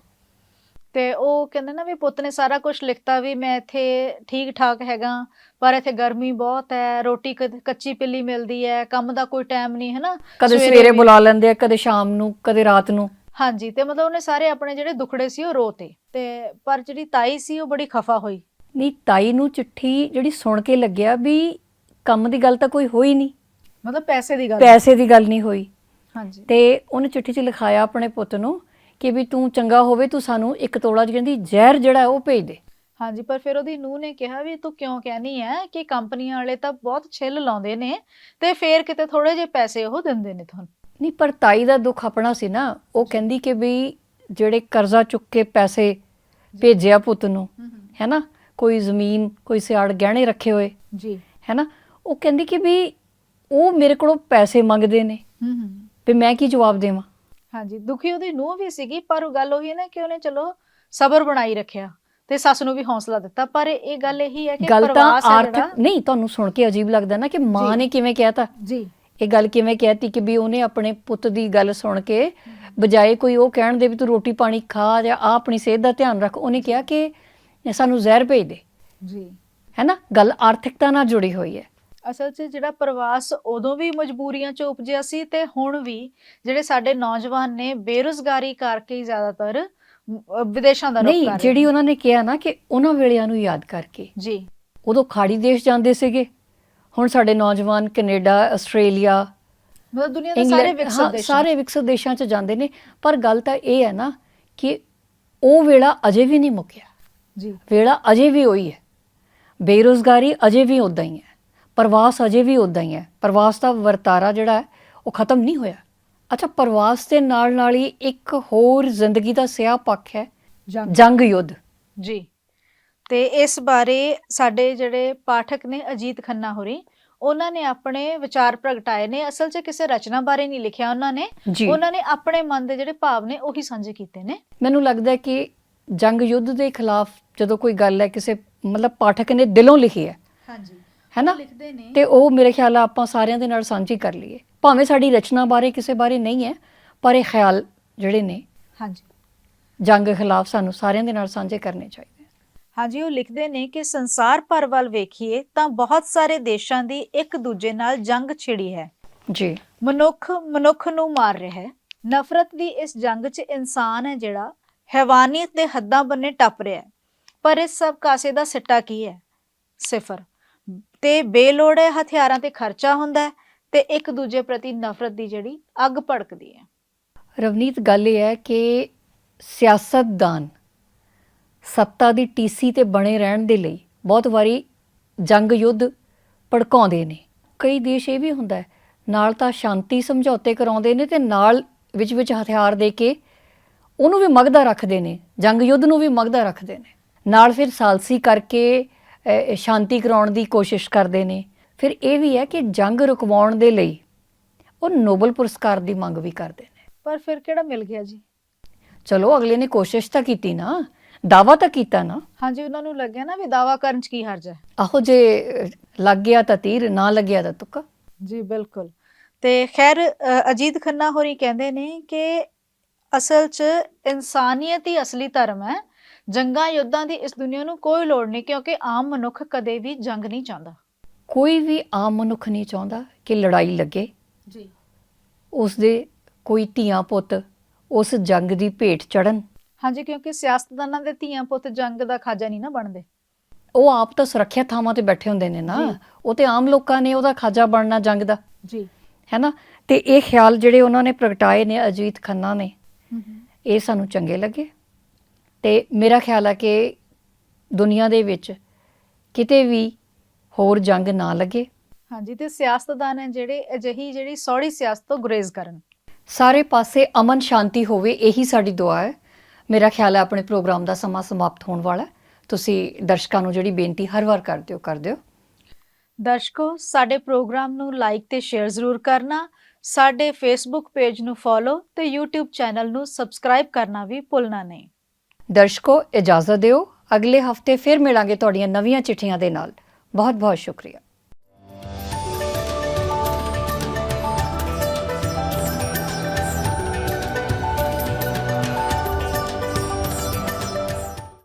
ਤੇ ਉਹ ਕਹਿੰਦੇ ਨਾ ਵੀ ਪੁੱਤ ਨੇ ਸਾਰਾ ਕੁਝ ਲਿਖਤਾ ਵੀ ਮੈਂ ਇੱਥੇ ਠੀਕ ਠਾਕ ਹੈਗਾ ਪਰ ਇੱਥੇ ਗਰਮੀ ਬਹੁਤ ਹੈ ਰੋਟੀ ਕੱਚੀ ਪਿੱਲੀ ਮਿਲਦੀ ਹੈ ਕੰਮ ਦਾ ਕੋਈ ਟਾਈਮ ਨਹੀਂ ਹੈ ਨਾ ਕਦੇ ਸਵੇਰੇ ਬੁਲਾ ਲੈਂਦੇ ਆ ਕਦੇ ਸ਼ਾਮ ਨੂੰ ਕਦੇ ਰਾਤ ਨੂੰ। ਹਾਂਜੀ ਤੇ ਮਤਲਬ ਉਹਨੇ ਸਾਰੇ ਆਪਣੇ ਜਿਹੜੇ ਦੁਖੜੇ ਸੀ ਉਹ ਰੋਤੇ ਤੇ ਪਰ ਜਿਹੜੀ ਤਾਈ ਸੀ ਉਹ ਬੜੀ ਖਫਾ ਹੋਈ। ਨਹੀਂ ਤਾਈ ਨੂੰ ਚਿੱਠੀ ਜਿਹੜੀ ਸੁਣ ਕੇ ਲੱਗਿਆ ਵੀ ਕੰਮ ਦੀ ਗੱਲ ਤਾਂ ਕੋਈ ਹੋਈ ਨਹੀਂ। ਮਤਲਬ ਪੈਸੇ ਦੀ ਗੱਲ। ਪੈਸੇ ਦੀ ਗੱਲ ਨਹੀਂ ਹੋਈ। ਹਾਂਜੀ। ਤੇ ਉਹਨੇ ਚਿੱਠੀ 'ਚ ਲਿਖਾਇਆ ਆਪਣੇ ਪੁੱਤ ਨੂੰ ਕਿ ਵੀ ਤੂੰ ਚੰਗਾ ਹੋਵੇ ਤੂੰ ਸਾਨੂੰ ਇੱਕ ਤੋਲਾ ਕਹਿੰਦੀ ਜ਼ਹਿਰ ਜਿਹੜਾ ਉਹ ਭੇਜ ਦੇ। ਹਾਂਜੀ ਪਰ ਫਿਰ ਉਹਦੀ ਨੂੰਹ ਨੇ ਕਿਹਾ ਵੀ ਤੂੰ ਕਿਉਂ ਕਹਿਨੀ ਹੈ ਕਿ ਕੰਪਨੀਆਂ ਵਾਲੇ ਤਾਂ ਬਹੁਤ ਛਿੱਲ ਲਾਉਂਦੇ ਨੇ ਤੇ ਫੇਰ ਕਿਤੇ ਥੋੜੇ ਜਿਹੇ ਪੈਸੇ ਉਹ ਦਿੰਦੇ ਨੇ ਤੁਹਾਨੂੰ। ਨਹੀਂ ਪਰ ਤਾਈ ਦਾ ਦੁੱਖ ਆਪਣਾ ਸੀ ਨਾ। ਉਹ ਕਹਿੰਦੀ ਕਿ ਵੀ ਜਿਹੜੇ ਕਰਜ਼ਾ ਚੁੱਕ ਕੇ ਪੈਸੇ ਭੇਜਿਆ ਪੁੱਤ ਨੂੰ ਹੈ ਨਾ? ਕੋਈ ਜ਼ਮੀਨ ਕੋਈ ਸਿਆੜ ਗਹਿਣੇ ਰੱਖੇ ਹੋਏ ਜੀ। ਹੈ ਨਾ? ਉਹ ਕਹਿੰਦੀ ਕਿ ਵੀ ਉਹ ਮੇਰੇ ਕੋਲੋਂ ਪੈਸੇ ਮੰਗਦੇ ਨੇ। ਹੂੰ ਹੂੰ। ਵੀ ਮੈਂ ਕੀ ਜਵਾਬ ਦੇਵਾਂ? ਹਾਂਜੀ ਦੁਖੀ ਉਹਦੀ ਨੂੰਹ ਵੀ ਸੀਗੀ ਪਰ ਉਹ ਗੱਲ ਉਹੀ ਹੈ ਨਾ ਕਿ ਉਹਨੇ ਚਲੋ ਸਬਰ ਬਣਾਈ ਰੱਖਿਆ ਤੇ ਸੱਸ ਨੂੰ ਵੀ ਹੌਸਲਾ ਦਿੱਤਾ। ਪਰ ਇਹ ਗੱਲ ਇਹੀ ਹੈ ਕਿ ਗੱਲ ਤਾਂ ਪ੍ਰਵਾਸ ਹੈ ਆਰਥਿਕ ਨਹੀਂ ਤੁਹਾਨੂੰ ਸੁਣ ਕੇ ਅਜੀਬ ਲੱਗਦਾ ਨਾ ਕਿ ਮਾਂ। ਨੇ ਕਿਵੇਂ ਕਹਿਤਾ। ਜੀ। ਇਹ ਗੱਲ ਕਿਵੇਂ ਕਹਿਤੀ ਕਿ ਵੀ ਉਹਨੇ ਆਪਣੇ ਪੁੱਤ ਦੀ ਗੱਲ ਸੁਣ ਕੇ ਬਜਾਏ ਕੋਈ ਉਹ ਕਹਿਣ ਦੇ ਵੀ ਤੂੰ ਰੋਟੀ ਪਾਣੀ ਖਾ ਜਾਂ ਆ ਆਪਣੀ ਸਿਹਤ ਦਾ ਧਿਆਨ ਰੱਖ ਉਹਨੇ ਕਿਹਾ ਕਿ ਸਾਨੂੰ ਜ਼ਹਿਰ ਭੇਜ ਦੇ। ਜੀ। ਹੈ ਨਾ? ਗੱਲ ਆਰਥਿਕਤਾ ਨਾਲ ਜੁੜੀ ਹੋਈ ਹੈ। ਅਸਲ 'ਚ ਜਿਹੜਾ ਪ੍ਰਵਾਸ ਉਦੋਂ ਵੀ ਮਜਬੂਰੀਆਂ 'ਚ ਉਪਜਿਆ ਸੀ ਤੇ ਹੁਣ ਵੀ ਜਿਹੜੇ ਸਾਡੇ ਨੌਜਵਾਨ ਨੇ ਬੇਰੁਜ਼ਗਾਰੀ ਕਰਕੇ ਹੀ ਜ਼ਿਆਦਾਤਰ ਵਿਦੇਸ਼ਾਂ ਦਾ ਰੁਖ ਨਹੀਂ ਕਰ ਰਹੇ ਜਿਹੜੀ ਨੇ। ਉਹਨਾਂ ਨੇ ਕਿਹਾ ਨਾ ਕਿ ਉਹਨਾਂ ਵੇਲਿਆਂ ਨੂੰ ਯਾਦ ਕਰਕੇ। ਜੀ। ਉਦੋਂ ਖਾੜੀ ਦੇਸ਼ ਜਾਂਦੇ ਸੀਗੇ। ਹੁਣ ਸਾਡੇ ਨੌਜਵਾਨ ਕੈਨੇਡਾ ਆਸਟ੍ਰੇਲੀਆ ਮਤਲਬ ਦੁਨੀਆ ਦੇ ਸਾਰੇ ਵਿਕਸਿਤ ਦੇਸ਼ ਸਾਰੇ ਵਿਕਸਿਤ ਦੇਸ਼ਾਂ 'ਚ ਜਾਂਦੇ ਨੇ। ਪਰ ਗੱਲ ਤਾਂ ਇਹ ਹੈ ਨਾ ਕਿ ਉਹ ਵੇਲਾ ਅਜੇ ਵੀ ਨਹੀਂ ਮੁੱਕਿਆ। ਜੀ। ਵੇਲਾ ਅਜੇ ਵੀ ਉਹੀ ਹੈ। ਬੇਰੋਜ਼ਗਾਰੀ ਅਜੇ ਵੀ ਉਦਾਂ ਹੀ ਹੈ। ਪ੍ਰਵਾਸ ਅਜੇ ਵੀ ਉਦਾਂ ਹੀ ਹੈ। ਪ੍ਰਵਾਸ ਦਾ ਵਰਤਾਰਾ ਜਿਹੜਾ ਹੈ ਉਹ ਖਤਮ ਨਹੀਂ ਹੋਇਆ। ਅੱਛਾ ਪ੍ਰਵਾਸ ਦੇ ਨਾਲ ਨਾਲ ਹੀ ਇੱਕ ਹੋਰ ਜ਼ਿੰਦਗੀ ਦਾ ਸਿਆਹ ਪੱਖ ਹੈ ਜੰਗ। ਯੁੱਧ। ਜੀ। ਤੇ ਇਸ ਬਾਰੇ ਸਾਡੇ ਜਿਹੜੇ ਪਾਠਕ ਨੇ ਅਜੀਤ ਖੰਨਾ ਹੋਰੀ ਉਹਨਾਂ ਨੇ ਆਪਣੇ ਵਿਚਾਰ ਪ੍ਰਗਟਾਏ ਨੇ। ਅਸਲ 'ਚ ਕਿਸੇ ਰਚਨਾ ਬਾਰੇ ਨਹੀਂ ਲਿਖਿਆ ਉਹਨਾਂ ਨੇ। ਉਹਨਾਂ ਨੇ ਆਪਣੇ ਮਨ ਦੇ ਜਿਹੜੇ ਭਾਵ ਨੇ ਉਹੀ ਸਾਂਝੇ ਕੀਤੇ ਨੇ। ਮੈਨੂੰ ਲੱਗਦਾ ਹੈ ਕਿ ਜੰਗ ਯੁੱਧ ਦੇ ਖਿਲਾਫ ਜਦੋਂ ਕੋਈ ਗੱਲ ਹੈ ਕਿਸੇ ਮਤਲਬ ਪਾਠਕ ਨੇ ਦਿਲੋਂ ਲਿਖੀ ਹੈ। ਹਾਂਜੀ। ਹੈ ਨਾ ਲਿਖਦੇ ਨੇ। ਤੇ ਉਹ ਮੇਰੇ ਖਿਆਲ ਆ ਆਪਾਂ ਸਾਰਿਆਂ ਦੇ ਨਾਲ ਸਾਂਝੀ ਕਰ ਲਈਏ। ਭਾਵੇਂ ਸਾਡੀ ਰਚਨਾ ਬਾਰੇ ਕਿਸੇ ਬਾਰੇ ਨਹੀਂ ਹੈ ਪਰ ਇਹ ਖਿਆਲ ਜਿਹੜੇ ਨੇ ਹਾਂਜੀ। ਜੰਗ ਖਿਲਾਫ ਸਾਨੂੰ ਸਾਰਿਆਂ ਦੇ ਨਾਲ ਸਾਂਝੇ ਕਰਨੇ ਚਾਹੀਦੇ ਹਾਂਜੀ ਉਹ ਲਿਖਦੇ ਨੇ ਕਿ ਸੰਸਾਰ ਭਰ ਵੱਲ ਵੇਖੀਏ ਤਾਂ ਬਹੁਤ ਸਾਰੇ ਦੇਸ਼ਾਂ ਦੀ ਇੱਕ ਦੂਜੇ ਨਾਲ ਜੰਗ ਛਿੜੀ ਹੈ। ਜੀ। ਮਨੁੱਖ ਮਨੁੱਖ ਨੂੰ ਮਾਰ ਰਿਹਾ ਹੈ। ਨਫ਼ਰਤ ਦੀ ਇਸ ਜੰਗ 'ਚ ਇਨਸਾਨ ਹੈ ਜਿਹੜਾ ਹੈਵਾਨੀਅਤ ਦੇ ਹੱਦਾਂ ਬੰਨੇ ਟੱਪ ਰਿਹਾ ਹੈ। ਪਰ ਇਸ ਸਭ ਕਾਸੇ ਦਾ ਸਿੱਟਾ ਕੀ ਹੈ? ਸਿਫਰ। ਤੇ ਬੇਲੋੜੇ ਹਥਿਆਰਾਂ ਤੇ ਖਰਚਾ ਹੁੰਦਾ ਹੈ ਤੇ ਇੱਕ ਦੂਜੇ ਪ੍ਰਤੀ ਨਫ਼ਰਤ ਦੀ ਜਿਹੜੀ ਅੱਗ ਭੜਕਦੀ ਹੈ। ਰਵਨੀਤ, ਗੱਲ ਇਹ ਹੈ ਕਿ ਸਿਆਸਤਦਾਨ ਸੱਤਾ ਦੀ ਟੀਸੀ ਤੇ ਬਣੇ ਰਹਿਣ ਦੇ ਲਈ ਬਹੁਤ ਵਾਰੀ ਜੰਗ ਯੁੱਧ ਭੜਕਾਉਂਦੇ ਨੇ। ਕਈ ਦੇਸ਼ ਇਹ ਵੀ ਹੁੰਦਾ ਹੈ, ਨਾਲ ਤਾਂ ਸ਼ਾਂਤੀ ਸਮਝੌਤੇ ਕਰਾਉਂਦੇ ਨੇ ਤੇ ਨਾਲ ਵਿੱਚ ਵਿੱਚ ਹਥਿਆਰ ਦੇ ਕੇ ਉਹਨੂੰ ਵੀ ਮਗਦਾ ਰੱਖਦੇ ਨੇ, ਜੰਗ ਯੁੱਧ ਨੂੰ ਵੀ ਮਗਦਾ ਰੱਖਦੇ ਨੇ। ਨਾਲ ਫਿਰ ਸਾਲਸੀ ਕਰਕੇ ਸ਼ਾਂਤੀ ਕਰਾਉਣ ਦੀ ਕੋਸ਼ਿਸ਼ ਕਰਦੇ ਨੇ। ਫਿਰ ਇਹ ਵੀ ਹੈ ਕਿ ਜੰਗ ਰੁਕਵਾਉਣ ਦੇ ਲਈ ਉਹ ਨੋਬਲ ਪੁਰਸਕਾਰ ਦੀ ਮੰਗ ਵੀ ਕਰਦੇ ਨੇ। ਪਰ ਫਿਰ ਕਿਹੜਾ ਮਿਲ ਗਿਆ ਜੀ? ਚਲੋ ਅਗਲੇ ਨੇ ਕੋਸ਼ਿਸ਼ ਤਾਂ ਕੀਤੀ ਨਾ। ਦਾਵਾ ਤਾਂ ਕੀਤਾ ਨਾ। ਹਾਂਜੀ ਉਹਨਾਂ ਨੂੰ ਲੱਗਿਆ ਨਾ ਵੀ ਦਾਵਾ ਕਰਨ 'ਚ ਕੀ ਹਰਜ ਹੈ। ਆਹੋ ਜੇ ਲੱਗ ਗਿਆ ਤਾਂ ਤੀਰ ਨਾ ਲੱਗਿਆ ਤਾਂ ਤੁੱਕਾ। ਜੀ ਬਿਲਕੁਲ। ਤੇ ਖੈਰ ਅਜੀਤ ਖੰਨਾ ਹੋਰੀ ਕਹਿੰਦੇ ਨੇ ਕਿ ਅਸਲ 'ਚ ਇਨਸਾਨੀਅਤ ਹੀ ਅਸਲੀ ਧਰਮ ਹੈ। ਜੰਗਾਂ ਯੁੱਧਾਂ ਦੀ ਇਸ ਦੁਨੀਆ ਨੂੰ ਕੋਈ ਲੋੜ ਨਹੀਂ ਕਿਉਂਕਿ ਆਮ ਮਨੁੱਖ ਕਦੇ ਵੀ ਜੰਗ ਨਹੀਂ ਚਾਹੁੰਦਾ। ਕੋਈ ਵੀ ਆਮ ਮਨੁੱਖ ਨਹੀਂ ਚਾਹੁੰਦਾ ਕਿ ਲੜਾਈ ਲੱਗੇ। ਜੀ। ਉਸ ਦੇ ਕੋਈ ਧੀਆਂ ਪੁੱਤ ਉਸ ਜੰਗ ਦੀ ਭੇਟ ਚੜਨ ਹਾਂਜੀ ਕਿਉਂਕਿ ਸਿਆਸਤਦਾਨਾਂ ਦੇ ਧੀਆਂ ਪੁੱਤ ਜੰਗ ਦਾ ਖਾਜਾ ਨਹੀਂ ਨਾ ਬਣਦੇ। ਉਹ ਆਪ ਤਾਂ ਸੁਰੱਖਿਆ ਥਾਵਾਂ ਤੇ ਬੈਠੇ ਹੁੰਦੇ ਨੇ ਨਾ। ਉਹ ਤੇ ਆਮ ਲੋਕਾਂ ਨੇ ਉਹਦਾ ਖਾਜਾ ਬਣਨਾ ਜੰਗ ਦਾ। ਜੀ। ਹੈ ਨਾ? ਤੇ ਇਹ ਖਿਆਲ ਜਿਹੜੇ ਉਹਨਾਂ ਨੇ ਪ੍ਰਗਟਾਏ ਨੇ ਅਜੀਤ ਖੰਨਾ ਨੇ ਇਹ ਸਾਨੂੰ ਚੰਗੇ ਲੱਗੇ। ਤੇ ਮੇਰਾ ਖਿਆਲ ਹੈ ਕਿ ਦੁਨੀਆ ਦੇ ਵਿੱਚ ਕਿਤੇ ਵੀ ਹੋਰ ਜੰਗ ਨਾ ਲੱਗੇ। ਹਾਂਜੀ ਤੇ ਸਿਆਸਤਦਾਨ ਹੈ ਜਿਹੜੇ ਅਜਿਹੀ ਜਿਹੜੀ ਸੌੜੀ ਸਿਆਸਤ ਤੋਂ ਗੁਰੇਜ਼ ਕਰਨ। ਸਾਰੇ ਪਾਸੇ ਅਮਨ ਸ਼ਾਂਤੀ ਹੋਵੇ ਇਹੀ ਸਾਡੀ ਦੁਆ ਹੈ। ਮੇਰਾ ਖਿਆਲ ਹੈ ਆਪਣੇ ਪ੍ਰੋਗਰਾਮ ਦਾ ਸਮਾਂ ਸਮਾਪਤ ਹੋਣ ਵਾਲਾ ਹੈ। ਤੁਸੀਂ ਦਰਸ਼ਕਾਂ ਨੂੰ ਜਿਹੜੀ ਬੇਨਤੀ ਹਰ ਵਾਰ ਕਰਦੇ ਹੋ ਕਰ ਦਿਓ। ਦਰਸ਼ਕੋ ਸਾਡੇ ਪ੍ਰੋਗਰਾਮ ਨੂੰ ਲਾਈਕ ਤੇ ਸ਼ੇਅਰ ਜ਼ਰੂਰ ਕਰਨਾ। ਸਾਡੇ ਫੇਸਬੁੱਕ ਪੇਜ ਨੂੰ ਫੋਲੋ ਤੇ YouTube ਚੈਨਲ ਨੂੰ ਸਬਸਕ੍ਰਾਈਬ ਕਰਨਾ ਵੀ ਭੁੱਲਣਾ ਨਹੀਂ। ਦਰਸ਼ਕੋ, ਇਜਾਜ਼ਤ ਦਿਓ। ਅਗਲੇ ਹਫ਼ਤੇ ਫਿਰ ਮਿਲਾਂਗੇ ਤੁਹਾਡੀਆਂ ਨਵੀਆਂ ਚਿੱਠੀਆਂ ਦੇ ਨਾਲ। ਬਹੁਤ ਬਹੁਤ ਸ਼ੁਕਰੀਆ।